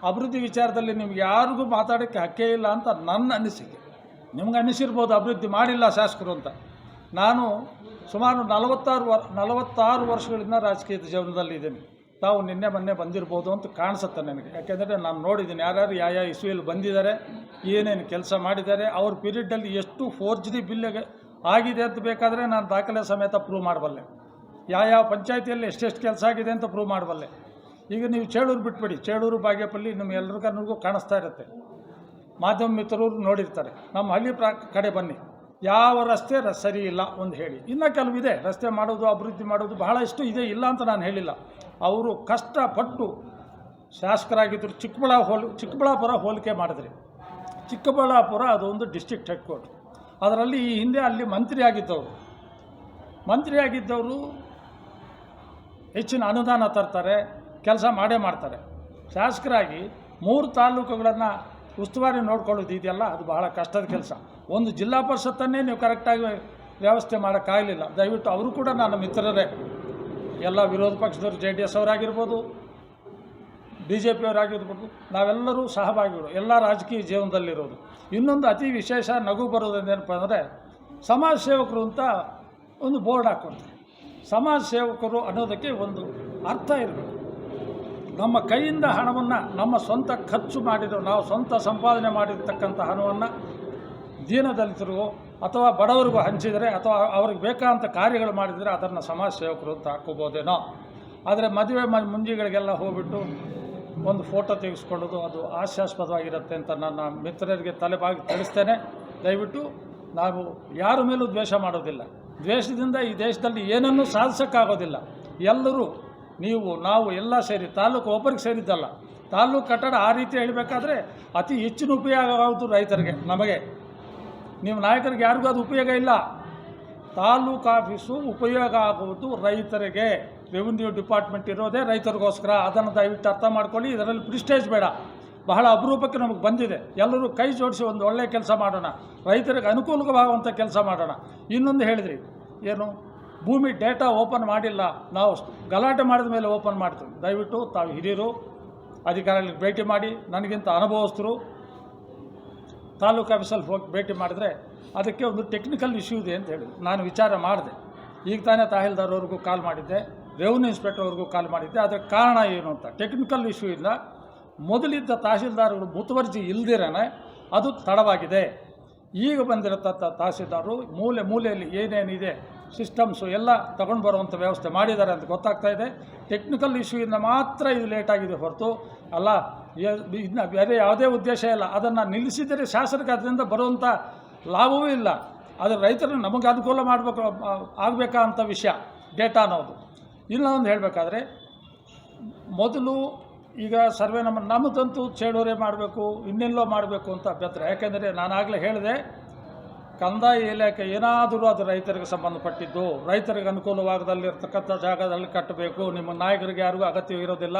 ಅಭಿವೃದ್ಧಿ ವಿಚಾರದಲ್ಲಿ ನಿಮ್ಗೆ ಯಾರಿಗೂ ಮಾತಾಡೋಕ್ಕೆ ಹಕ್ಕೇ ಇಲ್ಲ ಅಂತ ನನ್ನ ಅನಿಸಿಕೆ. ನಿಮ್ಗೆ ಅನಿಸಿರ್ಬೋದು, ಅಭಿವೃದ್ಧಿ ಮಾಡಿಲ್ಲ ಶಾಸಕರು ಅಂತ. ನಾನು ಸುಮಾರು ನಲವತ್ತಾರು ವರ್, ನಲವತ್ತಾರು ವರ್ಷಗಳಿಂದ ರಾಜಕೀಯದ ಜೀವನದಲ್ಲಿದ್ದೀನಿ. ತಾವು ನಿನ್ನೆ ಮೊನ್ನೆ ಬಂದಿರ್ಬೋದು ಅಂತ ಕಾಣಿಸುತ್ತೆ ನನಗೆ. ಯಾಕೆಂದರೆ ನಾನು ನೋಡಿದ್ದೀನಿ, ಯಾರ್ಯಾರು ಯಾವ ಯಾವ ಇಸ್ವಿಯಲ್ಲಿ ಬಂದಿದ್ದಾರೆ, ಏನೇನು ಕೆಲಸ ಮಾಡಿದ್ದಾರೆ, ಅವ್ರ ಪೀರಿಯಡ್ಡಲ್ಲಿ ಎಷ್ಟು ಫೋರ್ಜರಿ ಬಿಲ್ಗೆ ಆಗಿದೆ ಅಂತ ಬೇಕಾದರೆ ನಾನು ದಾಖಲೆ ಸಮೇತ ಪ್ರೂವ್ ಮಾಡಬಲ್ಲೆ. ಯಾವ ಯಾವ ಪಂಚಾಯತಿಯಲ್ಲಿ ಎಷ್ಟೆಷ್ಟು ಕೆಲಸ ಆಗಿದೆ ಅಂತ ಪ್ರೂವ್ ಮಾಡಬಲ್ಲೆ. ಈಗ ನೀವು ಚೇಳೂರು ಬಿಟ್ಬಿಡಿ, ಚೇಳೂರು, ಬಾಗೇಪಲ್ಲಿ ನಿಮ್ಮ ಎಲ್ರಿಗೂ ಕಾಣಿಸ್ತಾ ಇರುತ್ತೆ. ಮಾಧ್ಯಮ ಮಿತ್ರರು ನೋಡಿರ್ತಾರೆ, ನಮ್ಮ ಹಳ್ಳಿ ಪ್ರಾ, ಕಡೆ ಬನ್ನಿ. ಯಾವ ರಸ್ತೆ ಸರಿ ಇಲ್ಲ ಒಂದು ಹೇಳಿ. ಇನ್ನೂ ಕೆಲವಿದೆ, ರಸ್ತೆ ಮಾಡೋದು, ಅಭಿವೃದ್ಧಿ ಮಾಡೋದು ಬಹಳಷ್ಟು ಇದೆ ಇಲ್ಲ ಅಂತ ನಾನು ಹೇಳಿಲ್ಲ. ಅವರು ಕಷ್ಟಪಟ್ಟು ಶಾಸಕರಾಗಿದ್ದರು ಚಿಕ್ಕಬಳ್ಳಾ ಹೋಲ್, ಚಿಕ್ಕಬಳ್ಳಾಪುರ ಹೋಲಿಕೆ ಮಾಡಿದ್ರಿ ಚಿಕ್ಕಬಳ್ಳಾಪುರ ಅದೊಂದು ಡಿಸ್ಟ್ರಿಕ್ಟ್ ಹೆಡ್ ಕ್ವಾರ್ಟರ್ ಅದರಲ್ಲಿ ಈ ಹಿಂದೆ ಅಲ್ಲಿ ಮಂತ್ರಿಯಾಗಿದ್ದವರು ಆಗಿದ್ದವರು. ಮಂತ್ರಿ ಆಗಿದ್ದವರು ಹೆಚ್ಚಿನ ಅನುದಾನ ತರ್ತಾರೆ, ಕೆಲಸ ಮಾಡೇ ಮಾಡ್ತಾರೆ. ಶಾಸಕರಾಗಿ ಮೂರು ತಾಲೂಕುಗಳನ್ನು ಉಸ್ತುವಾರಿ ನೋಡ್ಕೊಳ್ಳೋದು ಇದೆಯಲ್ಲ, ಅದು ಬಹಳ ಕಷ್ಟದ ಕೆಲಸ. ಒಂದು ಜಿಲ್ಲಾ ಪರಿಷತ್ತನ್ನೇ ನೀವು ಕರೆಕ್ಟಾಗಿ ವ್ಯವಸ್ಥೆ ಮಾಡೋಕ್ಕಾಗಲಿಲ್ಲ. ದಯವಿಟ್ಟು ಅವರು ಕೂಡ ನನ್ನ ಮಿತ್ರರೇ. ಎಲ್ಲ ವಿರೋಧ ಪಕ್ಷದವರು ಜೆ ಡಿ ಎಸ್ ಅವರಾಗಿರ್ಬೋದು, ಬಿ ಜೆ ಪಿಯವರಾಗಿರ್ಬೋದು ನಾವೆಲ್ಲರೂ ಸಹಭಾಗಿಗಳು, ಎಲ್ಲ ರಾಜಕೀಯ ಜೀವನದಲ್ಲಿರೋದು. ಇನ್ನೊಂದು ಅತಿ ವಿಶೇಷ ನಗು ಬರೋದೇನಪ್ಪ ಅಂದರೆ, ಸಮಾಜ ಸೇವಕರು ಅಂತ ಒಂದು ಬೋರ್ಡ್ ಹಾಕ್ಕೊಡ್ತಾರೆ. ಸಮಾಜ ಸೇವಕರು ಅನ್ನೋದಕ್ಕೆ ಒಂದು ಅರ್ಥ ಇರಬೇಕು. ನಮ್ಮ ಕೈಯಿಂದ ಹಣವನ್ನು ನಮ್ಮ ಸ್ವಂತ ಖರ್ಚು ಮಾಡಿರೋ ನಾವು ಸ್ವಂತ ಸಂಪಾದನೆ ಮಾಡಿರ್ತಕ್ಕಂಥ ಹಣವನ್ನು ದೀನದಲಿತರಿಗೋ ಅಥವಾ ಬಡವರಿಗೂ ಹಂಚಿದರೆ ಅಥವಾ ಅವ್ರಿಗೆ ಬೇಕಾದಂಥ ಕಾರ್ಯಗಳು ಮಾಡಿದರೆ ಅದನ್ನು ಸಮಾಜ ಸೇವಕರು ಅಂತ ಹಾಕೋಬೋದೇನೋ ಆದರೆ ಮದುವೆ ಮುಂಜಿಗಳಿಗೆಲ್ಲ ಹೋಗ್ಬಿಟ್ಟು ಒಂದು ಫೋಟೋ ತೆಗೆಸ್ಕೊಳ್ಳೋದು ಅದು ಹಾಸ್ಯಾಸ್ಪದವಾಗಿರುತ್ತೆ ಅಂತ ನನ್ನ ಮಿತ್ರರಿಗೆ ತಲೆಬಾಗಿ ತಿಳಿಸ್ತೇನೆ. ದಯವಿಟ್ಟು ನಾವು ಯಾರ ಮೇಲೂ ದ್ವೇಷ ಮಾಡೋದಿಲ್ಲ. ದ್ವೇಷದಿಂದ ಈ ದೇಶದಲ್ಲಿ ಏನನ್ನೂ ಸಾಧಿಸೋಕ್ಕಾಗೋದಿಲ್ಲ. ಎಲ್ಲರೂ ನೀವು, ನಾವು ಎಲ್ಲ ಸೇರಿ, ತಾಲೂಕು ಒಬ್ಬರಿಗೆ ಸೇರಿದ್ದಲ್ಲ. ತಾಲೂಕು ಕಟ್ಟಡ ಆ ರೀತಿ ಹೇಳಬೇಕಾದ್ರೆ ಅತಿ ಹೆಚ್ಚಿನ ಉಪಯೋಗ ಆಗೋದು ರೈತರಿಗೆ, ನಮಗೆ. ನೀವು ನಾಯಕರಿಗೆ ಯಾರಿಗೂ ಅದು ಉಪಯೋಗ ಇಲ್ಲ. ತಾಲೂಕು ಆಫೀಸು ಉಪಯೋಗ ಆಗುವುದು ರೈತರಿಗೆ. ರೆವಿನ್ಯೂ ಡಿಪಾರ್ಟ್ಮೆಂಟ್ ಇರೋದೇ ರೈತರಿಗೋಸ್ಕರ. ಅದನ್ನು ದಯವಿಟ್ಟು ಅರ್ಥ ಮಾಡ್ಕೊಳ್ಳಿ. ಇದರಲ್ಲಿ ಪ್ರಿಸ್ಟೇಜ್ ಬೇಡ. ಬಹಳ ಅಪರೂಪಕ್ಕೆ ನಮಗೆ ಬಂದಿದೆ. ಎಲ್ಲರೂ ಕೈ ಜೋಡಿಸಿ ಒಂದು ಒಳ್ಳೆಯ ಕೆಲಸ ಮಾಡೋಣ. ರೈತರಿಗೆ ಅನುಕೂಲವಾಗುವಂಥ ಕೆಲಸ ಮಾಡೋಣ. ಇನ್ನೊಂದು ಹೇಳಿದ್ರಿ. ಏನು? ಭೂಮಿ ಡೇಟಾ ಓಪನ್ ಮಾಡಿಲ್ಲ. ನಾವು ಗಲಾಟೆ ಮಾಡಿದ ಮೇಲೆ ಓಪನ್ ಮಾಡ್ತೀವಿ. ದಯವಿಟ್ಟು ತಾವು ಹಿರಿಯರು, ಅಧಿಕಾರಿಗಳಿಗೆ ಭೇಟಿ ಮಾಡಿ. ನನಗಿಂತ ಅನುಭವಸ್ಥರು ತಾಲೂಕು ಆಫೀಸಲ್ಲಿ ಹೋಗಿ ಭೇಟಿ ಮಾಡಿದ್ರೆ ಅದಕ್ಕೆ ಒಂದು ಟೆಕ್ನಿಕಲ್ ಇಶ್ಯೂ ಇದೆ ಅಂತ ಹೇಳಿದ್ರು. ನಾನು ವಿಚಾರ ಮಾಡಿದೆ. ಈಗ ತಾನೇ ತಹಸೀಲ್ದಾರ್ವರೆಗೂ ಕಾಲ್ ಮಾಡಿದ್ದೆ ರೆವಿನ್ಯೂ ಇನ್ಸ್ಪೆಕ್ಟರ್ವರೆಗೂ ಕಾಲ್ ಮಾಡಿದ್ದೆ. ಅದಕ್ಕೆ ಕಾರಣ ಏನು ಅಂತ. ಟೆಕ್ನಿಕಲ್ ಇಶ್ಯೂ ಇಲ್ಲ. ಮೊದಲಿದ್ದ ತಹಸೀಲ್ದಾರ್ಗಳು ಮುತುವರ್ಜಿ ಇಲ್ದಿರೇ ಅದು ತಡವಾಗಿದೆ. ಈಗ ಬಂದಿರತಕ್ಕ ತಹಸೀಲ್ದಾರರು ಮೂಲೆ ಮೂಲೆಯಲ್ಲಿ ಏನೇನಿದೆ ಸಿಸ್ಟಮ್ಸು ಎಲ್ಲ ತಗೊಂಡು ಬರುವಂಥ ವ್ಯವಸ್ಥೆ ಮಾಡಿದ್ದಾರೆ ಅಂತ ಗೊತ್ತಾಗ್ತಾ ಇದೆ. ಟೆಕ್ನಿಕಲ್ ಇಶ್ಯೂಯಿಂದ ಮಾತ್ರ ಇದು ಲೇಟಾಗಿದೆ ಹೊರತು. ಅಲ್ಲ ಇನ್ನು ಬೇರೆ ಯಾವುದೇ ಉದ್ದೇಶ ಇಲ್ಲ. ಅದನ್ನು ನಿಲ್ಲಿಸಿದರೆ ಶಾಸನಕ್ಕೆ ಅದರಿಂದ ಬರುವಂಥ ಲಾಭವೂ ಇಲ್ಲ. ಆದರೆ ರೈತರು ನಮಗೆ ಅನುಕೂಲ ಮಾಡಬೇಕು, ಆಗಬೇಕಾ ಅಂತ ವಿಷಯ, ಡೇಟಾ ಅನ್ನೋದು. ಇನ್ನೊಂದು ಹೇಳಬೇಕಾದ್ರೆ, ಮೊದಲು ಈಗ ಸರ್ವೆ ನಮ್ಮ ನಮ್ಮದಂತೂ ಚೇಳೂರೇ ಮಾಡಬೇಕು, ಇನ್ನೆಲ್ಲೋ ಮಾಡಬೇಕು ಅಂತ ಅಭ್ಯಂತರ ಯಾಕೆಂದರೆ ನಾನಾಗಲೇ ಹೇಳಿದೆ, ಕಂದಾಯ ಇಲಾಖೆ ಏನಾದರೂ ಅದು ರೈತರಿಗೆ ಸಂಬಂಧಪಟ್ಟಿದ್ದು, ರೈತರಿಗೆ ಅನುಕೂಲವಾಗದಲ್ಲಿರ್ತಕ್ಕಂಥ ಜಾಗದಲ್ಲಿ ಕಟ್ಟಬೇಕು, ನಿಮ್ಮ ನಾಯಕರಿಗೆ ಯಾರಿಗೂ ಅಗತ್ಯ ಇರೋದಿಲ್ಲ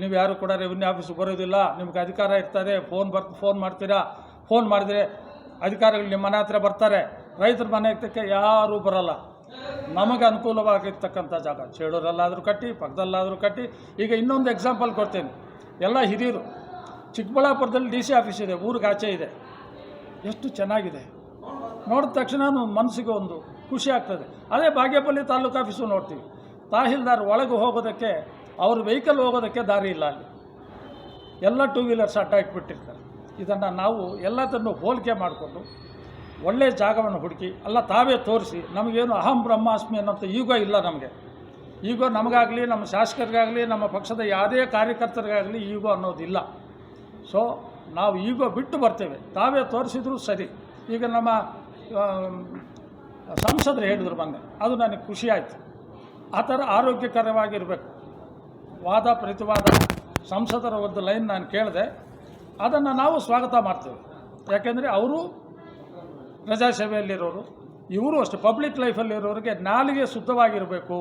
ನೀವು ಯಾರು ಕೂಡ ರೆವಿನ್ಯೂ ಆಫೀಸ್ಗೆ ಬರೋದಿಲ್ಲ, ನಿಮ್ಗೆ ಅಧಿಕಾರ ಇರ್ತದೆ ಫೋನ್ ಬರ್ ಫೋನ್ ಮಾಡ್ತೀರಾ? ಫೋನ್ ಮಾಡಿದರೆ ಅಧಿಕಾರಿಗಳು ನಿಮ್ಮ ಮನೆ ಹತ್ರ ಬರ್ತಾರೆ. ರೈತರ ಮನೆ ಹತ್ರಕ್ಕೆ ಯಾರೂ ಬರಲ್ಲ. ನಮಗೆ ಅನುಕೂಲವಾಗಿರ್ತಕ್ಕಂಥ ಜಾಗ. ಚೇಳೂರಲ್ಲಾದರೂ ಕಟ್ಟಿ, ಪಕ್ಕದಲ್ಲಾದರೂ ಕಟ್ಟಿ. ಈಗ ಇನ್ನೊಂದು ಎಕ್ಸಾಂಪಲ್ ಕೊಡ್ತೀನಿ. ಎಲ್ಲ ಹಿರಿಯರು, ಚಿಕ್ಕಬಳ್ಳಾಪುರದಲ್ಲಿ ಡಿ ಸಿ ಆಫೀಸ್ ಇದೆ, ಊರಿಗೆ ಆಚೆ ಇದೆ. ಎಷ್ಟು ಚೆನ್ನಾಗಿದೆ. ನೋಡಿದ ತಕ್ಷಣ ಮನಸ್ಸಿಗೆ ಒಂದು ಖುಷಿ ಆಗ್ತದೆ. ಅದೇ ಬಾಗೇಪಲ್ಲಿ ತಾಲೂಕು ಆಫೀಸು ನೋಡ್ತೀವಿ. ತಹಶೀಲ್ದಾರ್ ಒಳಗೆ ಹೋಗೋದಕ್ಕೆ ಅವ್ರ ವೆಹಿಕಲ್ ಹೋಗೋದಕ್ಕೆ ದಾರಿ ಇಲ್ಲ ಅಲ್ಲಿ. ಎಲ್ಲ ಟೂ ವೀಲರ್ಸ್ ಅಡ್ಡ ಇಟ್ಬಿಟ್ಟಿರ್ತಾರೆ. ಇದನ್ನು ನಾವು ಎಲ್ಲದನ್ನು ಹೋಲಿಕೆ ಮಾಡಿಕೊಂಡು ಒಳ್ಳೆಯ ಜಾಗವನ್ನು ಹುಡುಕಿ ಅಲ್ಲ ತಾವೇ ತೋರಿಸಿ ನಮಗೇನು ಅಹಂ ಬ್ರಹ್ಮಾಸ್ಮಿ ಅನ್ನೋಂಥ ಈಗೋ ಇಲ್ಲ ನಮಗೆ. ಈಗೋ ನಮಗಾಗಲಿ, ನಮ್ಮ ಶಾಸಕರಿಗಾಗಲಿ, ನಮ್ಮ ಪಕ್ಷದ ಯಾವುದೇ ಕಾರ್ಯಕರ್ತರಿಗಾಗಲಿ ಈಗೋ ಅನ್ನೋದಿಲ್ಲ. ಸೊ ನಾವು ಈಗೋ ಬಿಟ್ಟು ಬರ್ತೇವೆ. ತಾವೇ ತೋರಿಸಿದ್ರು ಸರಿ. ಈಗ ನಮ್ಮ ಸಂಸದರು ಹೇಳಿದ್ರು ಬಂದೆ ಅದು ನನಗೆ ಖುಷಿ ಆಯಿತು. ಆ ಥರ ಆರೋಗ್ಯಕರವಾಗಿರಬೇಕು. ವಾದ ಪ್ರತಿವಾದ ಸಂಸದರ ಒಂದು ಲೈನ್ ನಾನು ಕೇಳಿದೆ, ಅದನ್ನು ನಾವು ಸ್ವಾಗತ ಮಾಡ್ತೇವೆ. ಯಾಕೆಂದರೆ ಅವರು ಪ್ರಜಾಸೇವೆಯಲ್ಲಿರೋರು ಇವರು ಅಷ್ಟೇ, ಪಬ್ಲಿಕ್ ಲೈಫಲ್ಲಿರೋರಿಗೆ ನಾಲಿಗೆ ಶುದ್ಧವಾಗಿರಬೇಕು.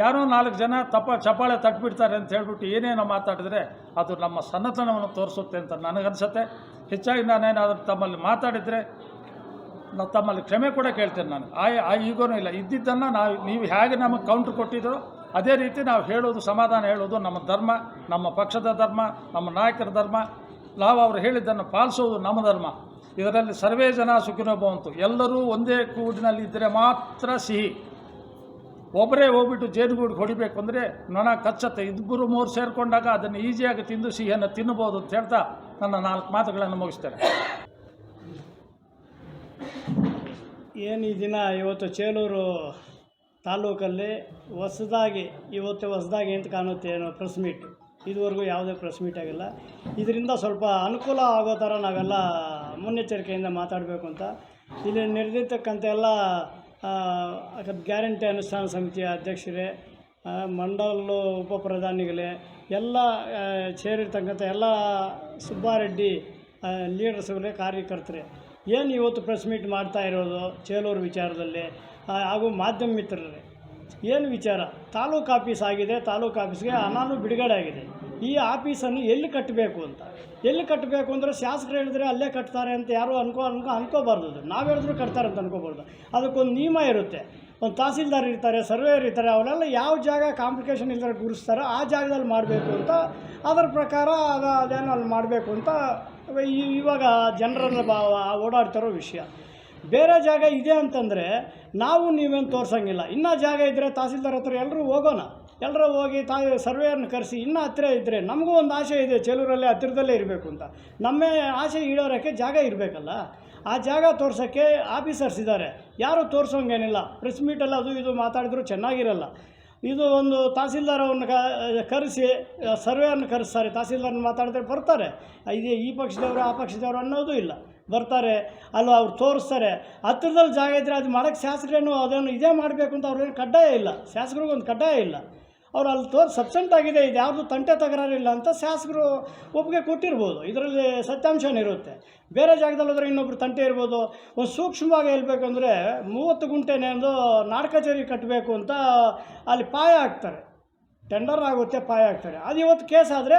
ಯಾರೋ ನಾಲ್ಕು ಜನ ತಪ್ಪ ಚಪಾಳೆ ತಟ್ಬಿಡ್ತಾರೆ ಅಂತ ಹೇಳ್ಬಿಟ್ಟು ಏನೇನೋ ಮಾತಾಡಿದರೆ ಅದು ನಮ್ಮ ಸನ್ನತನವನ್ನು ತೋರಿಸುತ್ತೆ ಅಂತ ನನಗನ್ಸುತ್ತೆ. ಹೆಚ್ಚಾಗಿ ನಾನೇನಾದರೂ ತಮ್ಮಲ್ಲಿ ಮಾತಾಡಿದರೆ ನಾವು ತಮ್ಮಲ್ಲಿ ಕ್ಷಮೆ ಕೂಡ ಕೇಳ್ತೇನೆ ನಾನು. ಆ ಈಗೋನೂ ಇಲ್ಲ. ಇದ್ದಿದ್ದನ್ನು ನಾವು, ನೀವು ಹೇಗೆ ನಮಗೆ ಕೌಂಟ್ರ್ ಕೊಟ್ಟಿದ್ದರೋ ಅದೇ ರೀತಿ ನಾವು ಹೇಳೋದು ಸಮಾಧಾನ ಹೇಳೋದು ನಮ್ಮ ಧರ್ಮ, ನಮ್ಮ ಪಕ್ಷದ ಧರ್ಮ, ನಮ್ಮ ನಾಯಕರ ಧರ್ಮ. ನಾವು ಅವರು ಹೇಳಿದ್ದನ್ನು ಪಾಲಿಸೋದು ನಮ್ಮ ಧರ್ಮ. ಇದರಲ್ಲಿ ಸರ್ವೇ ಜನ ಸುಖಿನೋ ಭವಂತು. ಎಲ್ಲರೂ ಒಂದೇ ಕೂಡಿನಲ್ಲಿ ಇದ್ದರೆ ಮಾತ್ರ ಸಿಹಿ. ಒಬ್ಬರೇ ಹೋಗ್ಬಿಟ್ಟು ಜೇನುಗೂಡು ಹೊಡಿಬೇಕು ಅಂದರೆ ನೊಣ ಕಚ್ಚತ್ತೆ. ಇಬ್ಬರು ಮೂರು ಸೇರಿಕೊಂಡಾಗ ಅದನ್ನು ಈಸಿಯಾಗಿ ತಿಂದು ಸಿಹಿಯನ್ನು ತಿನ್ನಬಹುದು ಅಂತ ಹೇಳ್ತಾ ನನ್ನ ನಾಲ್ಕು ಮಾತುಗಳನ್ನು ಮುಗಿಸ್ತೇನೆ. ಏನು ಈ ದಿನ ಇವತ್ತು ಚೇಲೂರು ತಾಲೂಕಲ್ಲಿ ಹೊಸದಾಗಿ, ಇವತ್ತು ಹೊಸದಾಗಿ ಅಂತ ಕಾಣುತ್ತೆ ಏನೋ ಪ್ರೆಸ್ ಮೀಟ್ ಇದುವರೆಗೂ ಯಾವುದೇ ಪ್ರೆಸ್ ಮೀಟ್ ಆಗಿಲ್ಲ. ಇದರಿಂದ ಸ್ವಲ್ಪ ಅನುಕೂಲ ಆಗೋ ಥರ ನಾವೆಲ್ಲ ಮುನ್ನೆಚ್ಚರಿಕೆಯಿಂದ ಮಾತಾಡಬೇಕು ಅಂತ. ಇಲ್ಲಿ ನಡೆದಿರ್ತಕ್ಕಂಥ ಎಲ್ಲ ಗ್ಯಾರಂಟಿ ಅನುಷ್ಠಾನ ಸಮಿತಿಯ ಅಧ್ಯಕ್ಷರೇ ಮಂಡಲ ಉಪ ಪ್ರಧಾನಿಗಳೇ, ಎಲ್ಲ ಸೇರಿರ್ತಕ್ಕಂಥ ಎಲ್ಲ ಸುಬ್ಬಾರೆಡ್ಡಿ ಲೀಡರ್ಸ್ಗಳೇ ಕಾರ್ಯಕರ್ತರೇ, ಏನು ಇವತ್ತು ಪ್ರೆಸ್ ಮೀಟ್ ಮಾಡ್ತಾ ಇರೋದು, ಚೇಲೂರು ವಿಚಾರದಲ್ಲಿ? ಹಾಗೂ ಮಾಧ್ಯಮ ಮಿತ್ರರೇ, ಏನು ವಿಚಾರ? ತಾಲೂಕು ಆಫೀಸ್ ಆಗಿದೆ, ತಾಲೂಕು ಆಫೀಸ್ಗೆ ಹಣನೂ ಬಿಡುಗಡೆ ಆಗಿದೆ. ಈ ಆಫೀಸನ್ನು ಎಲ್ಲಿ ಕಟ್ಟಬೇಕು ಅಂತ? ಎಲ್ಲಿ ಕಟ್ಟಬೇಕು ಅಂದರೆ ಶಾಸಕರು ಹೇಳಿದ್ರೆ ಅಲ್ಲೇ ಕಟ್ತಾರೆ ಅಂತ ಯಾರು ಅನ್ಕೋ ಅನ್ಕೋ ಅನ್ಕೋಬಾರ್ದು. ನಾವು ಹೇಳಿದ್ರು ಕಟ್ತಾರೆ ಅಂತ ಅನ್ಕೋಬಾರ್ದು. ಅದಕ್ಕೊಂದು ನಿಯಮ ಇರುತ್ತೆ. ಒಂದು ತಹಸೀಲ್ದಾರ್ ಇರ್ತಾರೆ, ಸರ್ವೇಯರ್ ಇರ್ತಾರೆ, ಅವರೆಲ್ಲ ಯಾವ ಜಾಗ ಕಾಂಪ್ಲಿಕೇಶನ್ ಇಲ್ಲದ ಗುರುಸ್ತಾರೋ ಆ ಜಾಗದಲ್ಲಿ ಮಾಡಬೇಕು ಅಂತ, ಅದರ ಪ್ರಕಾರ ಅದು ಅದೇನೋ ಅಲ್ಲಿ ಮಾಡಬೇಕು ಅಂತ ಇವಾಗ ಜನರನ್ನ ಓಡಾಡ್ತಿರೋ ವಿಷಯ. ಬೇರೆ ಜಾಗ ಇದೆ ಅಂತಂದರೆ ನಾವು ನೀವೇನು ತೋರಿಸೋಂಗಿಲ್ಲ. ಇನ್ನೂ ಜಾಗ ಇದ್ದರೆ ತಹಸೀಲ್ದಾರ್ ಹತ್ರ ಎಲ್ಲರೂ ಹೋಗೋಣ. ಎಲ್ಲರೂ ಹೋಗಿ ತಾ ಸರ್ವೆಯನ್ನು ಕರೆಸಿ, ಇನ್ನೂ ಹತ್ತಿರ ಇದ್ದರೆ ನಮಗೂ ಒಂದು ಆಸೆ ಇದೆ, ಚೇಲೂರಲ್ಲಿ ಹತ್ತಿರದಲ್ಲೇ ಇರಬೇಕು ಅಂತ. ನಮ್ಮ ಆಸೆ ಈಡೋರೋಕ್ಕೆ ಜಾಗ ಇರಬೇಕಲ್ಲ. ಆ ಜಾಗ ತೋರ್ಸೋಕ್ಕೆ ಆಫೀಸರ್ಸ್ ಇದ್ದಾರೆ ಯಾರೂ ತೋರಿಸೋಂಗೇನಿಲ್ಲ. ಪ್ರೆಸ್ ಮೀಟಲ್ಲಿ ಅದು ಇದು ಮಾತಾಡಿದ್ರು ಚೆನ್ನಾಗಿರಲ್ಲ. ಇದು ಒಂದು ತಹಸೀಲ್ದಾರವನ್ನು ಕರೆಸಿ ಸರ್ವೇಯನ್ನು ಕರೆಸ್ತಾರೆ. ತಹಸೀಲ್ದಾರನ್ನ ಮಾತಾಡಿದ್ರೆ ಬರ್ತಾರೆ. ಇದು ಈ ಪಕ್ಷದವರು, ಆ ಪಕ್ಷದವರು ಅನ್ನೋದು ಇಲ್ಲ. ಬರ್ತಾರೆ, ಅಲ್ಲ ಅವ್ರು ತೋರಿಸ್ತಾರೆ ಹತ್ತಿರದಲ್ಲಿ ಜಾಗ ಇದ್ದರೆ ಅದು ಮಾಡೋಕ್ಕೆ ಶಾಸಕರೇನು ಅದನ್ನು ಇದೇ ಮಾಡಬೇಕು ಅಂತ ಅವ್ರೇನು ಕಡ್ಡಾಯ ಇಲ್ಲ. ಶಾಸಕರಿಗೊಂದು ಕಡ್ಡಾಯ ಇಲ್ಲ. ಅವ್ರು ಅಲ್ಲಿ ತೋರ್ ಸಬ್ಸೆಂಟ್ ಆಗಿದೆ, ಇದು ಯಾವುದು ತಂಟೆ ತಗರಾರಿಲ್ಲ ಅಂತ ಶಾಸಕರು ಒಪ್ಪಿಗೆ ಕೊಟ್ಟಿರ್ಬೋದು. ಇದರಲ್ಲಿ ಸತ್ಯಾಂಶನೇ ಇರುತ್ತೆ. ಬೇರೆ ಜಾಗದಲ್ಲಿ ಹೋದರೆ ಇನ್ನೊಬ್ರು ತಂಟೆ ಇರ್ಬೋದು. ಒಂದು ಸೂಕ್ಷ್ಮವಾಗಿ ಹೇಳ್ಬೇಕಂದ್ರೆ ಮೂವತ್ತು ಗುಂಟೆನೇ ಒಂದು ನಾಡ್ ಕಚೇರಿ ಕಟ್ಟಬೇಕು ಅಂತ ಅಲ್ಲಿ ಪಾಯ ಹಾಕ್ತಾರೆ. ಟೆಂಡರ್ ಆಗುತ್ತೆ, ಪಾಯ ಹಾಕ್ತಾರೆ. ಅದು ಇವತ್ತು ಕೇಸ್ ಆದರೆ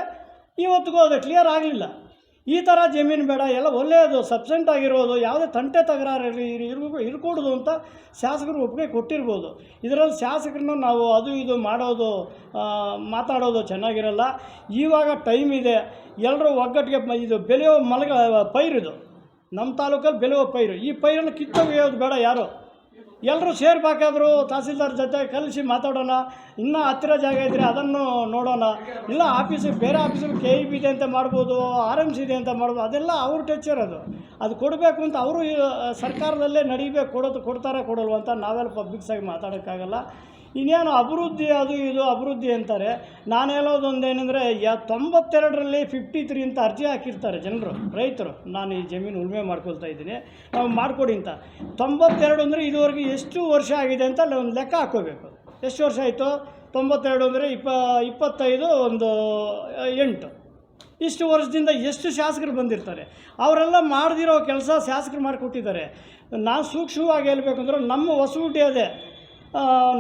ಇವತ್ತಿಗೂ ಅದು ಕ್ಲಿಯರ್ ಆಗಲಿಲ್ಲ. ಈ ಥರ ಜಮೀನು ಬೇಡ, ಎಲ್ಲ ಒಳ್ಳೆಯದು ಸಬ್ಸೆಂಟ್ ಆಗಿರೋದು ಯಾವುದೇ ತಂಟೆ ತಗರಾರು ಇರಬೇಕು ಇರಕೂಡದು ಅಂತ ಶಾಸಕರು ಒಪ್ಪಿಗೆ ಕೊಟ್ಟಿರ್ಬೋದು. ಇದರಲ್ಲಿ ಶಾಸಕರನ್ನು ನಾವು ಅದು ಇದು ಮಾಡೋದು ಮಾತಾಡೋದು ಚೆನ್ನಾಗಿರಲ್ಲ. ಇವಾಗ ಟೈಮ್ ಇದೆ ಎಲ್ಲರೂ ಒಗ್ಗಟ್ಟಿಗೆ ಇದು ಬೆಳೆಯೋ ಮಲಗ ಇದು ನಮ್ಮ ತಾಲೂಕಲ್ಲಿ ಬೆಳೆಯೋ ಪೈರು. ಈ ಪೈರನ್ನು ಕಿತ್ತೊಗೆಯೋದು ಬೇಡ ಯಾರು. ಎಲ್ಲರೂ ಸೇರ್ಬೇಕಾದ್ರು ತಹಸೀಲ್ದಾರ್ ಜೊತೆ ಕಲಿಸಿ ಮಾತಾಡೋಣ, ಇನ್ನೂ ಹತ್ತಿರ ಜಾಗ ಇದ್ದರೆ ಅದನ್ನು ನೋಡೋಣ. ಇಲ್ಲ ಆಫೀಸಿಗೆ ಬೇರೆ ಆಫೀಸಿಗೆ ಕೆ ಇ ಬಿ ಇದೆ ಅಂತ ಮಾಡ್ಬೋದು ಆರ್ ಎಂ ಸಿ ಇದೆ ಅಂತ ಮಾಡ್ಬೋದು, ಅದೆಲ್ಲ ಅವ್ರ ಟಚ್ ಇರೋದು ಅದು ಕೊಡಬೇಕು ಅಂತ ಅವರು ಸರ್ಕಾರದಲ್ಲೇ ನಡೀಬೇಕು, ಕೊಡೋದು ಕೊಡ್ತಾರೆ ಕೊಡಲ್ವ ಅಂತ ನಾವೆಲ್ಲ ಪಬ್ಲಿಕ್ಸಾಗಿ ಮಾತಾಡೋಕ್ಕಾಗಲ್ಲ. ಇನ್ನೇನು ಅಭಿವೃದ್ಧಿ ಅದು ಇದು ಅಭಿವೃದ್ಧಿ ಅಂತಾರೆ. ನಾನು ಹೇಳೋದೊಂದು ಏನಂದರೆ ಯಾ ತೊಂಬತ್ತೆರಡರಲ್ಲಿ ಫಿಫ್ಟಿ ತ್ರೀ ಅಂತ ಅರ್ಜಿ ಹಾಕಿರ್ತಾರೆ ಜನರು, ರೈತರು. ನಾನು ಈ ಜಮೀನು ಉಳುಮೆ ಮಾಡ್ಕೊಳ್ತಾ ಇದ್ದೀನಿ. ನಾವು ಮಾಡಿಕೊಡಿ ಅಂತ. ತೊಂಬತ್ತೆರಡು ಅಂದರೆ ಇದುವರೆಗೆ ಎಷ್ಟು ವರ್ಷ ಆಗಿದೆ ಅಂತ ಅಲ್ಲಿ ಒಂದು ಲೆಕ್ಕ ಹಾಕ್ಕೋಬೇಕು. ಎಷ್ಟು ವರ್ಷ ಆಯಿತು? ತೊಂಬತ್ತೆರಡು ಅಂದರೆ ಇಪ್ಪ, ಇಪ್ಪತ್ತೈದು, ಒಂದು, ಎಂಟು. ಇಷ್ಟು ವರ್ಷದಿಂದ ಎಷ್ಟು ಶಾಸಕರು ಬಂದಿರ್ತಾರೆ? ಅವರೆಲ್ಲ ಮಾಡದಿರೋ ಕೆಲಸ ಶಾಸಕರು ಮಾಡಿಕೊಟ್ಟಿದ್ದಾರೆ. ನಾನು ಸೂಕ್ಷ್ಮವಾಗಿ ಹೇಳ್ಬೇಕಂದ್ರೆ ನಮ್ಮ ವಸೂಟಿ ಅದೇ.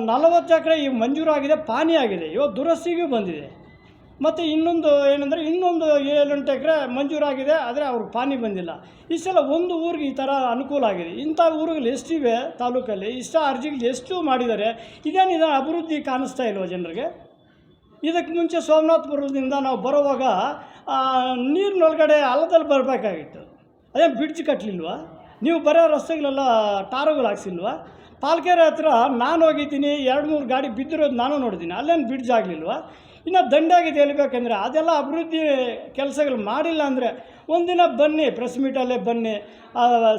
ನಲವತ್ತು ಎಕರೆ ಈಗ ಮಂಜೂರಾಗಿದೆ ಪಾನಿ ಆಗಿದೆ ಇವತ್ತು ದುರಸ್ತಿಗೂ ಬಂದಿದೆ. ಮತ್ತು ಇನ್ನೊಂದು ಏನಂದರೆ, ಇನ್ನೊಂದು ಏಳೆಂಟು ಎಕರೆ ಮಂಜೂರಾಗಿದೆ, ಆದರೆ ಅವ್ರಿಗೆ ಪಾನಿ ಬಂದಿಲ್ಲ. ಇಷ್ಟೆಲ್ಲ ಒಂದು ಊರಿಗೆ ಈ ಥರ ಅನುಕೂಲ ಆಗಿದೆ. ಇಂಥ ಊರುಗಳು ಎಷ್ಟಿವೆ ತಾಲೂಕಲ್ಲಿ? ಇಷ್ಟ ಅರ್ಜಿಗಳು ಎಷ್ಟು ಮಾಡಿದ್ದಾರೆ. ಇದೇನಿದೆ ಅಭಿವೃದ್ಧಿ ಕಾಣಿಸ್ತಾ ಇಲ್ವ ಜನರಿಗೆ? ಇದಕ್ಕೆ ಮುಂಚೆ ಸೋಮನಾಥಪುರದಿಂದ ನಾವು ಬರುವಾಗ ನೀರಿನೊಳಗಡೆ ಹಳ್ಳದಲ್ಲಿ ಬರಬೇಕಾಗಿತ್ತು. ಅದೇ ಬ್ರಿಡ್ಜ್ ಕಟ್ಟಲಿಲ್ವ ನೀವು ಬರೋ ರಸ್ತೆಗಳೆಲ್ಲ ಟಾರುಗಳು ಹಾಕ್ಸಿಲ್ವಾ? ಪಾಲ್ಕೆರೆ ಹತ್ರ ನಾನು ಹೋಗಿದ್ದೀನಿ, ಎರಡು ಮೂರು ಗಾಡಿ ಬಿದ್ದಿರೋದು ನಾನು ನೋಡಿದ್ದೀನಿ. ಅಲ್ಲೇನು ಬ್ರಿಡ್ಜ್ ಆಗಲಿಲ್ವ? ಇನ್ನು ದಂಡಾಗಿದೆ ಎಲ್ಬೇಕಂದ್ರೆ ಅದೆಲ್ಲ ಅಭಿವೃದ್ಧಿ ಕೆಲಸಗಳು ಮಾಡಿಲ್ಲ ಅಂದರೆ ಒಂದಿನ ಬನ್ನಿ ಪ್ರೆಸ್ ಮೀಟಲ್ಲೇ ಬನ್ನಿ.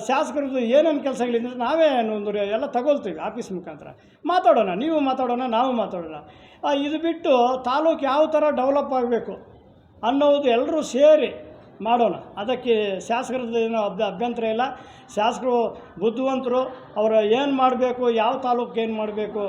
ಶಾಸಕರದ್ದು ಏನೇನು ಕೆಲಸಗಳಿದೆ ನಾವೇ ಒಂದು ಎಲ್ಲ ತಗೊಳ್ತೀವಿ ಆಫೀಸ್ ಮುಖಾಂತರ. ಮಾತಾಡೋಣ, ನೀವು ಮಾತಾಡೋಣ, ನಾವು ಮಾತಾಡೋಣ. ಇದು ಬಿಟ್ಟು ತಾಲೂಕು ಯಾವ ಥರ ಡೆವಲಪ್ ಆಗಬೇಕು ಅನ್ನೋದು ಎಲ್ಲರೂ ಸೇರಿ ಮಾಡೋಣ. ಅದಕ್ಕೆ ಶಾಸಕರದ್ದು ಏನೋ ಅಭ್ಯ, ಅಭ್ಯಂತರ ಇಲ್ಲ. ಶಾಸಕರು ಬುದ್ಧಿವಂತರು, ಅವರು ಏನು ಮಾಡಬೇಕು, ಯಾವ ತಾಲೂಕು ಏನು ಮಾಡಬೇಕು,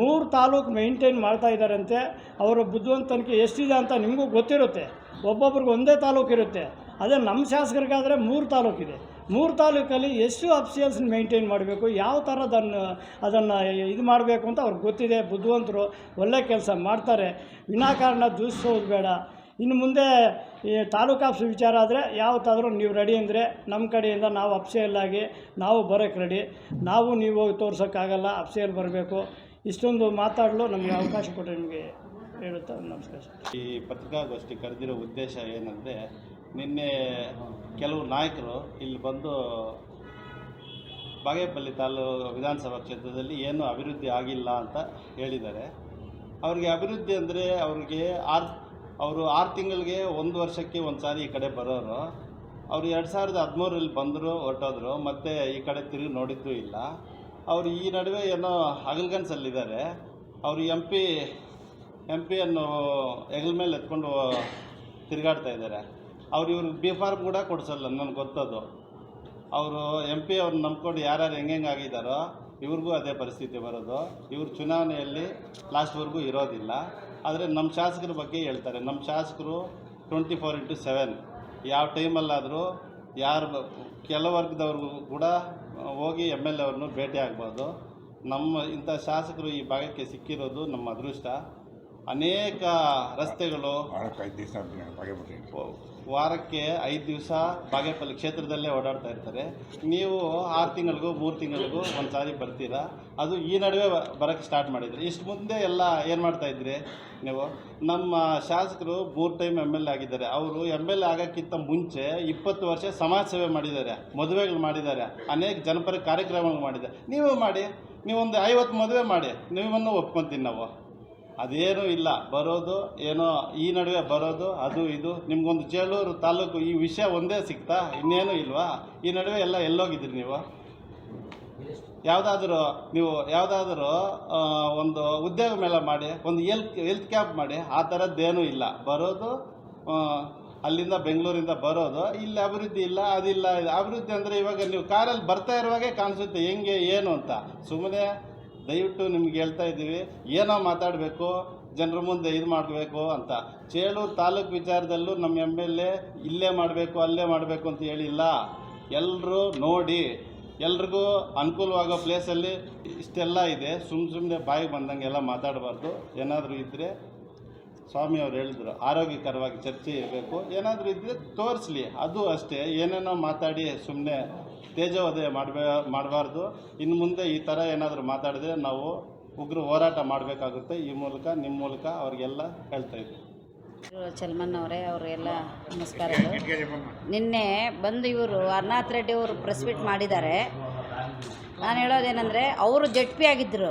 ಮೂರು ತಾಲೂಕು ಮೇಂಟೈನ್ ಮಾಡ್ತಾ ಇದ್ದಾರಂತೆ. ಅವರ ಬುದ್ಧಿವಂತನಿಕೆ ಎಷ್ಟಿದೆ ಅಂತ ನಿಮಗೂ ಗೊತ್ತಿರುತ್ತೆ. ಒಬ್ಬೊಬ್ರಿಗೆ ಒಂದೇ ತಾಲೂಕು ಇರುತ್ತೆ. ಅದೇ ನಮ್ಮ ಶಾಸಕರಿಗಾದರೆ ಮೂರು ತಾಲೂಕಿದೆ ಮೂರು ತಾಲೂಕಲ್ಲಿ ಎಷ್ಟು ಅಫ್ಸಿಯಲ್ಸ್ನ ಮೇಂಟೈನ್ ಮಾಡಬೇಕು, ಯಾವ ಥರ ಅದನ್ನು ಅದನ್ನು ಇದು ಮಾಡಬೇಕು ಅಂತ ಅವ್ರಿಗೆ ಗೊತ್ತಿದೆ. ಬುದ್ಧಿವಂತರು ಒಳ್ಳೆ ಕೆಲಸ ಮಾಡ್ತಾರೆ. ವಿನಾಕಾರಣ ದೂಷಿಸೋದು ಬೇಡ. ಇನ್ನು ಮುಂದೆ ಈ ತಾಲೂಕು ಆಫೀಸ್ ವಿಚಾರ ಆದರೆ ಯಾವತ್ತಾದರೂ ನೀವು ರೆಡಿ ಅಂದರೆ ನಮ್ಮ ಕಡೆಯಿಂದ ನಾವು ಅಪ್ಸೆಯಲ್ಲಾಗಿ ನಾವು ಬರೋಕ್ಕೆ ರೆಡಿ ನಾವು ನೀವು ಹೋಗಿ ತೋರ್ಸೋಕ್ಕಾಗಲ್ಲ ಅಪ್ಸೆಯಲ್ಲಿ ಬರಬೇಕು. ಇಷ್ಟೊಂದು ಮಾತಾಡಲು ನಮಗೆ ಅವಕಾಶ ಕೊಟ್ಟರೆ ನಿಮಗೆ ಹೇಳುತ್ತಾ ನಮಸ್ಕಾರ ಈ ಪತ್ರಿಕಾಗೋಷ್ಠಿ ಕರೆದಿರೋ ಉದ್ದೇಶ ಏನಂದರೆ ನಿನ್ನೆ ಕೆಲವು ನಾಯಕರು ಇಲ್ಲಿ ಬಂದು ಬಾಗೇಪಲ್ಲಿ ತಾಲೂಕು ವಿಧಾನಸಭಾ ಕ್ಷೇತ್ರದಲ್ಲಿ ಏನೂ ಅಭಿವೃದ್ಧಿ ಆಗಿಲ್ಲ ಅಂತ ಹೇಳಿದ್ದಾರೆ. ಅವ್ರಿಗೆ ಅಭಿವೃದ್ಧಿ ಅಂದರೆ ಅವ್ರಿಗೆ ಆರು ಅವರು ಆರು ತಿಂಗಳಿಗೆ ಒಂದು ವರ್ಷಕ್ಕೆ ಒಂದು ಸಾರಿ ಈ ಕಡೆ ಬರೋರು. ಅವರು ಎರಡು ಸಾವಿರದ ಹದಿಮೂರಲ್ಲಿ ಬಂದರು, ಹೊರಟೋದ್ರು, ಮತ್ತು ಈ ಕಡೆ ತಿರುಗಿ ನೋಡಿದ್ದೂ ಇಲ್ಲ. ಅವರು ಈ ನಡುವೆ ಏನೋ ಹಗಲ್ಗನ್ಸಲ್ಲಿದ್ದಾರೆ. ಅವರು ಎಂ ಪಿ, ಎಂ ಪಿಯನ್ನು ಹೆಗಲ ಮೇಲೆ ಎತ್ಕೊಂಡು ತಿರುಗಾಡ್ತಾ ಇದ್ದಾರೆ. ಅವ್ರು ಇವ್ರಿಗೆ ಬಿ ಫಾರ್ಮ್ ಕೂಡ ಕೊಡಿಸಲ್ಲ ನನಗೆ ಗೊತ್ತದು. ಅವರು ಎಂ ಪಿ ಅವ್ರನ್ನ ನಂಬ್ಕೊಂಡು ಯಾರ್ಯಾರು ಹೆಂಗೆ ಆಗಿದ್ದಾರೋ ಇವ್ರಿಗೂ ಅದೇ ಪರಿಸ್ಥಿತಿ ಬರೋದು. ಇವ್ರ ಚುನಾವಣೆಯಲ್ಲಿ ಲಾಸ್ಟ್ವರೆಗೂ ಇರೋದಿಲ್ಲ. ಆದರೆ ನಮ್ಮ ಶಾಸಕರ ಬಗ್ಗೆ ಹೇಳ್ತಾರೆ. ನಮ್ಮ ಶಾಸಕರು ಟ್ವೆಂಟಿ ಫೋರ್ ಇಂಟು ಸೆವೆನ್ ಯಾವ ಟೈಮಲ್ಲಾದರೂ ಯಾರು ಕೆಲ ವರ್ಗದವ್ರಿಗೂ ಕೂಡ ಹೋಗಿ ಎಂ ಎಲ್ ಎ ಅವ್ರನ್ನು ಭೇಟಿ ಆಗ್ಬೋದು. ನಮ್ಮ ಇಂಥ ಶಾಸಕರು ಈ ಭಾಗಕ್ಕೆ ಸಿಕ್ಕಿರೋದು ನಮ್ಮ ಅದೃಷ್ಟ. ಅನೇಕ ರಸ್ತೆಗಳು ವಾರಕ್ಕೆ ಐದು ದಿವಸ ಬಾಗೇಪಲ್ಲಿ ಕ್ಷೇತ್ರದಲ್ಲೇ ಓಡಾಡ್ತಾ ಇರ್ತಾರೆ. ನೀವು ಆರು ತಿಂಗಳಿಗೂ, ಮೂರು ತಿಂಗಳಿಗೂ ಒಂದು ಸಾರಿ ಬರ್ತೀರಾ? ಅದು ಈ ನಡುವೆ ಬರೋಕ್ಕೆ ಸ್ಟಾರ್ಟ್ ಮಾಡಿದ್ರಿ. ಇಷ್ಟು ಮುಂದೆ ಎಲ್ಲ ಏನು ಮಾಡ್ತಾ ಇದ್ರಿ ನೀವು? ನಮ್ಮ ಶಾಸಕರು ಮೂರು ಟೈಮ್ ಎಂ ಎಲ್ ಎ ಆಗಿದ್ದಾರೆ. ಅವರು ಎಂ ಎಲ್ ಎ ಆಗೋಕ್ಕಿಂತ ಮುಂಚೆ ಇಪ್ಪತ್ತು ವರ್ಷ ಸಮಾಜ ಸೇವೆ ಮಾಡಿದ್ದಾರೆ, ಮದುವೆಗಳು ಮಾಡಿದ್ದಾರೆ, ಅನೇಕ ಜನಪರ ಕಾರ್ಯಕ್ರಮಗಳು ಮಾಡಿದ್ದಾರೆ. ನೀವು ಮಾಡಿ, ನೀವೊಂದು ಐವತ್ತು ಮದುವೆ ಮಾಡಿ ನೀವನ್ನು ಒಪ್ಕೊತೀನಿ ನಾವು. ಅದೇನೂ ಇಲ್ಲ. ಬರೋದು ಏನೋ ಈ ನಡುವೆ ಬರೋದು, ಅದು ಇದು. ನಿಮ್ಗೊಂದು ಚೇಳೂರು ತಾಲೂಕು ಈ ವಿಷಯ ಒಂದೇ ಸಿಗ್ತಾ? ಇನ್ನೇನು ಇಲ್ವಾ? ಈ ನಡುವೆ ಎಲ್ಲ ಎಲ್ಲೋಗಿದ್ರಿ ನೀವು? ಯಾವುದಾದ್ರೂ ನೀವು ಯಾವುದಾದ್ರೂ ಒಂದು ಉದ್ಯೋಗ ಮೇಳ ಮಾಡಿ, ಒಂದು ಎಲ್ತ್ ಹೆಲ್ತ್ ಕ್ಯಾಂಪ್ ಮಾಡಿ, ಆ ಥರದ್ದೇನೂ ಇಲ್ಲ. ಬರೋದು ಅಲ್ಲಿಂದ ಬೆಂಗಳೂರಿಂದ ಬರೋದು, ಇಲ್ಲಿ ಅಭಿವೃದ್ಧಿ ಇಲ್ಲ, ಅದಿಲ್ಲ ಅಭಿವೃದ್ಧಿ ಅಂದರೆ ಇವಾಗ ನೀವು ಕಾರಲ್ಲಿ ಬರ್ತಾ ಇರುವಾಗೆ ಕಾಣಿಸುತ್ತೆ. ಹೆಂಗೆ, ಏನು ಅಂತ. ಸುಮ್ಮನೆ ದಯವಿಟ್ಟು ನಿಮ್ಗೆ ಹೇಳ್ತಾ ಇದ್ದೀವಿ, ಏನೋ ಮಾತಾಡಬೇಕು, ಜನರ ಮುಂದೆ ಇದು ಮಾಡಬೇಕು ಅಂತ. ಚೇಳೂರು ತಾಲೂಕು ವಿಚಾರದಲ್ಲೂ ನಮ್ಮ ಎಂ ಎಲ್ ಎ ಇಲ್ಲೇ ಮಾಡಬೇಕು, ಅಲ್ಲೇ ಮಾಡಬೇಕು ಅಂತ ಹೇಳಿಲ್ಲ. ಎಲ್ಲರೂ ನೋಡಿ, ಎಲ್ರಿಗೂ ಅನುಕೂಲವಾಗೋ ಪ್ಲೇಸಲ್ಲಿ ಇಷ್ಟೆಲ್ಲ ಇದೆ. ಸುಮ್ಮ ಸುಮ್ಮನೆ ಬಾಯಿಗೆ ಬಂದಂಗೆಲ್ಲ ಮಾತಾಡಬಾರ್ದು. ಏನಾದರೂ ಇದ್ದರೆ ಸ್ವಾಮಿ ಅವ್ರು ಹೇಳಿದ್ರು, ಆರೋಗ್ಯಕರವಾಗಿ ಚರ್ಚೆ ಇರಬೇಕು. ಏನಾದರೂ ಇದ್ದರೆ ತೋರಿಸ್ಲಿ. ಅದು ಅಷ್ಟೇ. ಏನೇನೋ ಮಾತಾಡಿ ಸುಮ್ಮನೆ ತೇಜೋವಧೆ ಮಾಡಬೇ, ಮಾಡಬಾರ್ದು. ಇನ್ನು ಮುಂದೆ ಈ ಥರ ಏನಾದರೂ ಮಾತಾಡಿದ್ರೆ ನಾವು ಉಗ್ರ ಹೋರಾಟ ಮಾಡಬೇಕಾಗುತ್ತೆ. ಈ ಮೂಲಕ ನಿಮ್ಮ ಮೂಲಕ ಅವ್ರಿಗೆಲ್ಲ ಹೇಳ್ತಾ ಇದ್ದೀವಿ ಚಲ್ಮನ್ ಅವರೇ ಅವರೆಲ್ಲ ನಮಸ್ಕಾರಗಳು. ನಿನ್ನೆ ಬಂದು ಇವರು ಅರ್ನಾಥ್ ರೆಡ್ಡಿ ಅವರು ಪ್ರೆಸ್ ಮೀಟ್ ಮಾಡಿದ್ದಾರೆ. ನಾನು ಹೇಳೋದೇನೆಂದರೆ, ಅವರು ಜಡ್ ಪಿ ಆಗಿದ್ದರು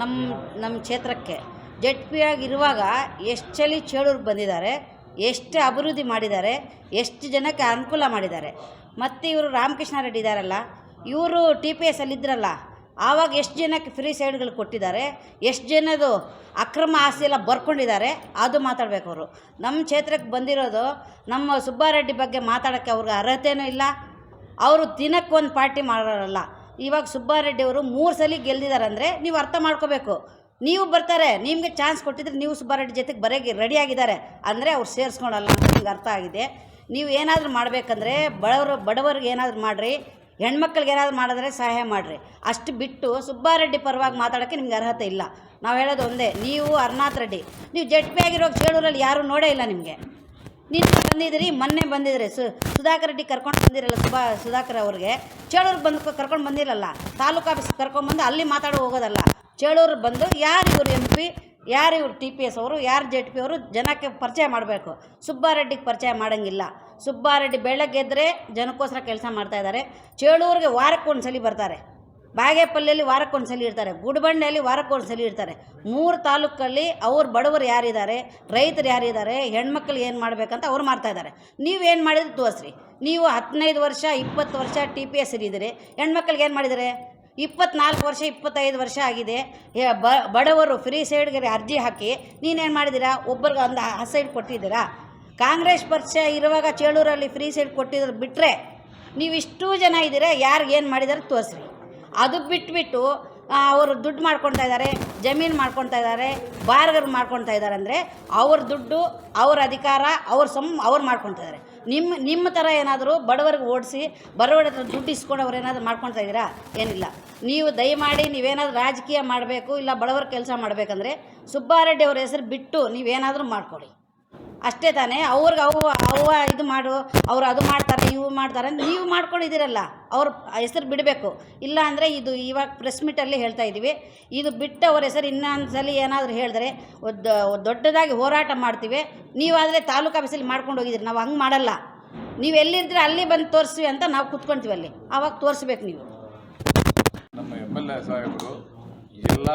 ನಮ್ಮ ನಮ್ಮ ಕ್ಷೇತ್ರಕ್ಕೆ. ಜಡ್ ಪಿ ಆಗಿರುವಾಗ ಎಷ್ಟು ಚಳಿ ಚೇಳೂರ್ಗೆ ಬಂದಿದ್ದಾರೆ, ಎಷ್ಟು ಅಭಿವೃದ್ಧಿ ಮಾಡಿದ್ದಾರೆ, ಎಷ್ಟು ಜನಕ್ಕೆ ಅನುಕೂಲ ಮಾಡಿದ್ದಾರೆ. ಮತ್ತು ಇವರು ರಾಮಕೃಷ್ಣ ರೆಡ್ಡಿ ಇದ್ದಾರಲ್ಲ ಇವರು ಟಿ ಪಿ ಎಸ್ ಅಲ್ಲಿದ್ದರಲ್ಲ ಆವಾಗ ಎಷ್ಟು ಜನಕ್ಕೆ ಫ್ರೀ ಸೈಡ್ಗಳು ಕೊಟ್ಟಿದ್ದಾರೆ, ಎಷ್ಟು ಜನದು ಅಕ್ರಮ ಆಸ್ತಿ ಎಲ್ಲ ಬರ್ಕೊಂಡಿದ್ದಾರೆ, ಅದು ಮಾತಾಡಬೇಕು ಅವರು. ನಮ್ಮ ಕ್ಷೇತ್ರಕ್ಕೆ ಬಂದಿರೋದು, ನಮ್ಮ ಸುಬ್ಬಾರೆಡ್ಡಿ ಬಗ್ಗೆ ಮಾತಾಡೋಕ್ಕೆ ಅವ್ರಿಗೆ ಅರ್ಹತೆಯೂ ಇಲ್ಲ, ಅವರು ದಿನಕ್ಕೆ ಒಂದು ಪಾರ್ಟಿ ಮಾಡೋರಲ್ಲ. ಇವಾಗ ಸುಬ್ಬಾರೆಡ್ಡಿ ಅವರು ಮೂರು ಸಲ ಗೆಲ್ದಿದ್ದಾರೆ ಅಂದರೆ ನೀವು ಅರ್ಥ ಮಾಡ್ಕೋಬೇಕು. ನೀವು ಬರ್ತಾರೆ, ನಿಮಗೆ ಚಾನ್ಸ್ ಕೊಟ್ಟಿದ್ರೆ ನೀವು ಸುಬ್ಬಾರೆಡ್ಡಿ ಜೊತೆಗೆ ಬರೋಕ್ಕೆ ರೆಡಿಯಾಗಿದ್ದಾರೆ ಅಂದರೆ ಅವ್ರು ಸೇರಿಸ್ಕೊಳಲ್ಲ ಅಂತ ನಿಮ್ಗೆ ಅರ್ಥ ಆಗಿದೆ. ನೀವು ಏನಾದರೂ ಮಾಡಬೇಕಂದ್ರೆ ಬಡವರು, ಬಡವರಿಗೆ ಏನಾದರೂ ಮಾಡಿರಿ, ಹೆಣ್ಮಕ್ಳಿಗೆ ಏನಾದರೂ ಮಾಡಿದ್ರೆ ಸಹಾಯ ಮಾಡಿರಿ. ಅಷ್ಟು ಬಿಟ್ಟು ಸುಬ್ಬಾರೆಡ್ಡಿ ಪರವಾಗಿ ಮಾತಾಡೋಕ್ಕೆ ನಿಮ್ಗೆ ಅರ್ಹತೆ ಇಲ್ಲ. ನಾವು ಹೇಳೋದು ಒಂದೇ, ನೀವು ಅರ್ನಾಥ್ ರೆಡ್ಡಿ, ನೀವು ಜಡ್ ಪಿ ಆಗಿರೋ ಚೇಳೂರಲ್ಲಿ ಯಾರೂ ನೋಡೇ ಇಲ್ಲ ನಿಮಗೆ. ನಿನ್ನೆ ಬಂದಿದ್ದೀರಿ, ಮೊನ್ನೆ ಬಂದಿದ್ರಿ ಸು, ಸುಧಾಕರ್ ರೆಡ್ಡಿ ಕರ್ಕೊಂಡು ಬಂದಿರಲ್ಲ ಸುಭಾ ಸುಧಾಕರ್ ಅವ್ರಿಗೆ. ಚೇಳೂರಿಗೆ ಬಂದು ಕರ್ಕೊಂಡು ಬಂದಿರಲ್ಲ, ತಾಲೂಕು ಆಫೀಸ್ ಕರ್ಕೊಂಡ್ಬಂದು ಅಲ್ಲಿ ಮಾತಾಡೋ ಹೋಗೋದಲ್ಲ. ಚೇಳೂರು ಬಂದು ಯಾರು ಇವರು ಎಂ ಪಿ ಯಾರು ಇವರು ಟಿ ಪಿ ಎಸ್ ಅವರು, ಯಾರು ಜೆಡ್ ಪಿ ಅವರು ಜನಕ್ಕೆ ಪರಿಚಯ ಮಾಡಬೇಕು. ಸುಬ್ಬಾರೆಡ್ಡಿಗೆ ಪರಿಚಯ ಮಾಡೋಂಗಿಲ್ಲ. ಸುಬ್ಬಾರೆಡ್ಡಿ ಬೆಳಗ್ಗೆ ಎದ್ದರೆ ಜನಕ್ಕೋಸ್ಕರ ಕೆಲಸ ಮಾಡ್ತಾಯಿದ್ದಾರೆ ಚೇಳೂರಿಗೆ ವಾರಕ್ಕೊಂದು ಸಲ ಬರ್ತಾರೆ. ಬಾಗೇಪಲ್ಲಿಯಲ್ಲಿ ವಾರಕ್ಕೊಂದು ಸಲ ಇರ್ತಾರೆ. ಗುಡಬಂಡೆಯಲ್ಲಿ ವಾರಕ್ಕೊಂದು ಸಲ ಇರ್ತಾರೆ. ಮೂರು ತಾಲೂಕಲ್ಲಿ ಅವ್ರ ಬಡವರು ಯಾರಿದ್ದಾರೆ, ರೈತರು ಯಾರಿದ್ದಾರೆ, ಹೆಣ್ಮಕ್ಳು ಏನು ಮಾಡಬೇಕಂತ ಅವ್ರು ಮಾಡ್ತಾ ಇದ್ದಾರೆ ನೀವೇನು ಮಾಡಿದ್ರೆ ತೋರಿಸ್ರಿ. ನೀವು ಹದಿನೈದು ವರ್ಷ, ಇಪ್ಪತ್ತು ವರ್ಷ ಟಿ ಪಿ ಎಸ್ ಇರಿದ್ದೀರಿ ಹೆಣ್ಮಕ್ಳಿಗೆ ಏನು ಮಾಡಿದ್ದಾರೆ ಇಪ್ಪತ್ನಾಲ್ಕು ವರ್ಷ, ಇಪ್ಪತ್ತೈದು ವರ್ಷ ಆಗಿದೆ. ಬಡವರು ಫ್ರೀ ಸೈಡ್ಗೆ ಅರ್ಜಿ ಹಾಕಿ ನೀನೇನು ಮಾಡಿದ್ದೀರಾ? ಒಬ್ಬರಿಗೆ ಒಂದು ಆ ಸೈಡ್ ಕೊಟ್ಟಿದ್ದೀರಾ? ಕಾಂಗ್ರೆಸ್ ಪಕ್ಷ ಇರುವಾಗ ಚೇಳೂರಲ್ಲಿ ಫ್ರೀ ಸೈಡ್ ಕೊಟ್ಟಿದ್ರು ಬಿಟ್ಟರೆ ನೀವು ಇಷ್ಟು ಜನ ಇದ್ದೀರಾ? ಯಾರಿಗೇನು ಮಾಡಿದಾರೆ ತೋರಿಸ್ರಿ. ಅದು ಬಿಟ್ಬಿಟ್ಟು ಅವರು ದುಡ್ಡು ಮಾಡ್ಕೊಳ್ತಾ ಇದ್ದಾರೆ, ಜಮೀನು ಮಾಡ್ಕೊಳ್ತಾ ಇದ್ದಾರೆ, ಬಾರ್ಗರ್ ಮಾಡ್ಕೊಳ್ತಾ ಇದ್ದಾರೆ ಅಂದರೆ ಅವ್ರ ದುಡ್ಡು, ಅವ್ರ ಅಧಿಕಾರ, ಅವ್ರ ಸಮ್, ಅವ್ರು ಮಾಡ್ಕೊಳ್ತಾ ಇದ್ದಾರೆ. ನಿಮ್ಮ ನಿಮ್ಮ ಥರ ಏನಾದರೂ ಬಡವರಿಗೆ ಓಡಿಸಿ ಬಡವರ ಹತ್ರ ದುಡ್ಡು ಇಸ್ಕೊಂಡು ಅವ್ರು ಏನಾದರೂ ಮಾಡ್ಕೊಳ್ತಾ ಇದ್ದೀರಾ? ಏನಿಲ್ಲ. ನೀವು ದಯಮಾಡಿ ನೀವೇನಾದರೂ ರಾಜಕೀಯ ಮಾಡಬೇಕು ಇಲ್ಲ ಬಡವರ ಕೆಲಸ ಮಾಡಬೇಕಂದ್ರೆ ಸುಬ್ಬಾರೆಡ್ಡಿ ಅವರ ಹೆಸರು ಬಿಟ್ಟು ನೀವೇನಾದರೂ ಮಾಡ್ಕೊಳ್ಳಿ ಅಷ್ಟೇ ತಾನೇ, ಅವ್ರಿಗೆ ಅವ್ವ ಅವ್ವ ಇದು ಮಾಡು, ಅವ್ರು ಅದು ಮಾಡ್ತಾರೆ, ಇವು ಮಾಡ್ತಾರೆ ನೀವು ಮಾಡ್ಕೊಂಡಿದ್ದೀರಲ್ಲ, ಅವ್ರ ಹೆಸರು ಬಿಡಬೇಕು. ಇಲ್ಲ ಅಂದರೆ ಇದು ಇವಾಗ ಪ್ರೆಸ್ ಮೀಟಲ್ಲಿ ಹೇಳ್ತಾ ಇದ್ದೀವಿ. ಇದು ಬಿಟ್ಟು ಅವ್ರ ಹೆಸರು ಇನ್ನೊಂದು ಸಲ ಏನಾದರೂ ಹೇಳಿದ್ರೆ ದೊಡ್ಡದಾಗಿ ಹೋರಾಟ ಮಾಡ್ತೀವಿ. ನೀವಾದರೆ ತಾಲೂಕು ಆಫೀಸಲ್ಲಿ ಮಾಡ್ಕೊಂಡು ಹೋಗಿದ್ದೀರಿ, ನಾವು ಹಂಗೆ ಮಾಡಲ್ಲ. ನೀವು ಎಲ್ಲಿರ್ತೀರ ಅಲ್ಲಿ ಬಂದು ತೋರಿಸ್ತೀವಿ ಅಂತ ನಾವು ಕುತ್ಕೊಳ್ತೀವಿ ಅಲ್ಲಿ. ಆವಾಗ ತೋರಿಸ್ಬೇಕು ನೀವು. ನಮ್ಮ ಎಂ ಎಲ್ ಎ ಸಾಹೇಬರು ಎಲ್ಲ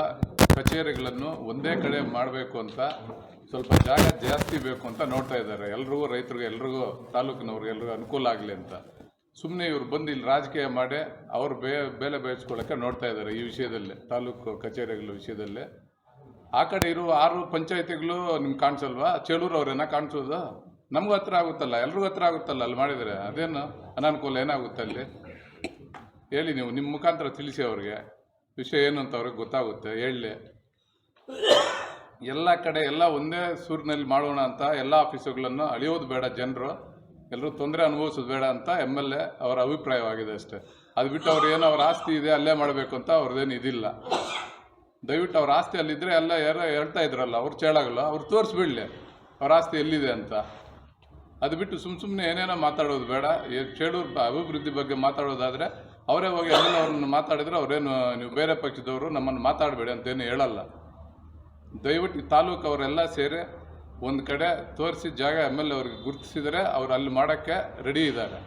ಕಚೇರಿಗಳನ್ನು ಒಂದೇ ಕಡೆ ಮಾಡಬೇಕು ಅಂತ ಸ್ವಲ್ಪ ಜಾಗ ಜಾಸ್ತಿ ಬೇಕು ಅಂತ ನೋಡ್ತಾ ಇದ್ದಾರೆ. ಎಲ್ರಿಗೂ ರೈತರಿಗೆ, ಎಲ್ರಿಗೂ ತಾಲೂಕಿನವ್ರಿಗೆ ಎಲ್ರಿಗೂ ಅನುಕೂಲ ಆಗಲಿ ಅಂತ. ಸುಮ್ಮನೆ ಇವ್ರು ಬಂದು ಇಲ್ಲಿ ರಾಜಕೀಯ ಮಾಡಿ ಅವರು ಬೇ, ಬೆಲೆ ಬೇಯಿಸ್ಕೊಳ್ಳೋಕ್ಕೆ ನೋಡ್ತಾ ಇದ್ದಾರೆ ಈ ವಿಷಯದಲ್ಲಿ, ತಾಲೂಕು ಕಚೇರಿಗಳ ವಿಷಯದಲ್ಲಿ. ಆ ಕಡೆ ಇರುವ ಆರು ಪಂಚಾಯತಿಗಳು ನಿಮ್ಗೆ ಕಾಣಿಸಲ್ವಾ? ಚೇಳೂರು ಅವ್ರೇನ ಕಾಣಿಸೋದು? ನಮಗೂ ಹತ್ರ ಆಗುತ್ತಲ್ಲ, ಎಲ್ರಿಗೂ ಹತ್ರ ಆಗುತ್ತಲ್ಲ ಅಲ್ಲಿ ಮಾಡಿದರೆ? ಅದೇನು ಅನಾನುಕೂಲ ಏನಾಗುತ್ತೆ ಅಲ್ಲಿ? ಹೇಳಿ ನೀವು, ನಿಮ್ಮ ಮುಖಾಂತರ ತಿಳಿಸಿ ಅವ್ರಿಗೆ. ವಿಷಯ ಏನು ಅಂತ ಅವ್ರಿಗೆ ಗೊತ್ತಾಗುತ್ತೆ, ಹೇಳಿ. ಎಲ್ಲ ಕಡೆ ಎಲ್ಲ ಒಂದೇ ಸೂರಿನಲ್ಲಿ ಮಾಡೋಣ ಅಂತ ಎಲ್ಲ ಆಫೀಸುಗಳನ್ನು ಅಳಿಯೋದು ಬೇಡ ಜನರು. ಎಲ್ಲರೂ ತೊಂದರೆ ಅನುಭವಿಸೋದು ಬೇಡ ಅಂತ ಎಂ ಎಲ್ ಎ ಅವರ ಅಭಿಪ್ರಾಯವಾಗಿದೆ ಅಷ್ಟೇ. ಅದು ಬಿಟ್ಟು ಅವ್ರು ಏನೋ ಅವ್ರ ಆಸ್ತಿ ಇದೆ, ಅಲ್ಲೇ ಮಾಡಬೇಕು ಅಂತ ಅವ್ರದ್ದೇನು ಇದಿಲ್ಲ. ದಯವಿಟ್ಟು ಅವ್ರ ಆಸ್ತಿ ಅಲ್ಲಿದ್ದರೆ ಎಲ್ಲ ಯಾರೋ ಹೇಳ್ತಾ ಇದ್ರಲ್ಲ, ಅವ್ರು ಚೇಳಾಗಲ್ಲ, ಅವ್ರು ತೋರಿಸ್ಬಿಡ್ಲಿ, ಅವ್ರ ಆಸ್ತಿ ಎಲ್ಲಿದೆ ಅಂತ. ಅದು ಬಿಟ್ಟು ಸುಮ್ಮ ಸುಮ್ಮನೆ ಏನೇನೋ ಮಾತಾಡೋದು ಬೇಡ. ಚೇಳೂರು ಅಭಿವೃದ್ಧಿ ಬಗ್ಗೆ ಮಾತಾಡೋದಾದರೆ ಅವರೇ ಹೋಗಿ ಎಲ್ಲ ಅವ್ರನ್ನ ಮಾತಾಡಿದ್ರೆ ಅವರೇನು, ನೀವು ಬೇರೆ ಪಕ್ಷದವರು ನಮ್ಮನ್ನು ಮಾತಾಡಬೇಡಿ ಅಂತೇನು ಹೇಳಲ್ಲ. ದಯವಿಟ್ಟು ತಾಲೂಕು ಅವರೆಲ್ಲ ಸೇರಿ ಒಂದು ಕಡೆ ತೋರಿಸಿ ಜಾಗ ಎಂ ಎಲ್ ಎ ಅವ್ರಿಗೆ ಗುರುತಿಸಿದರೆ ಅವ್ರು ಅಲ್ಲಿ ಮಾಡೋಕ್ಕೆ ರೆಡಿ ಇದ್ದಾರೆ.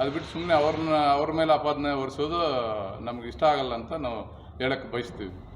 ಅದು ಬಿಟ್ಟು ಸುಮ್ಮನೆ ಅವ್ರನ್ನ ಅವ್ರ ಮೇಲೆ ಆಪಾದನೆ ಹೊರಿಸೋದು ನಮ್ಗೆ ಇಷ್ಟ ಆಗಲ್ಲ ಅಂತ ನಾವು ಹೇಳಕ್ಕೆ ಬಯಸ್ತೀವಿ.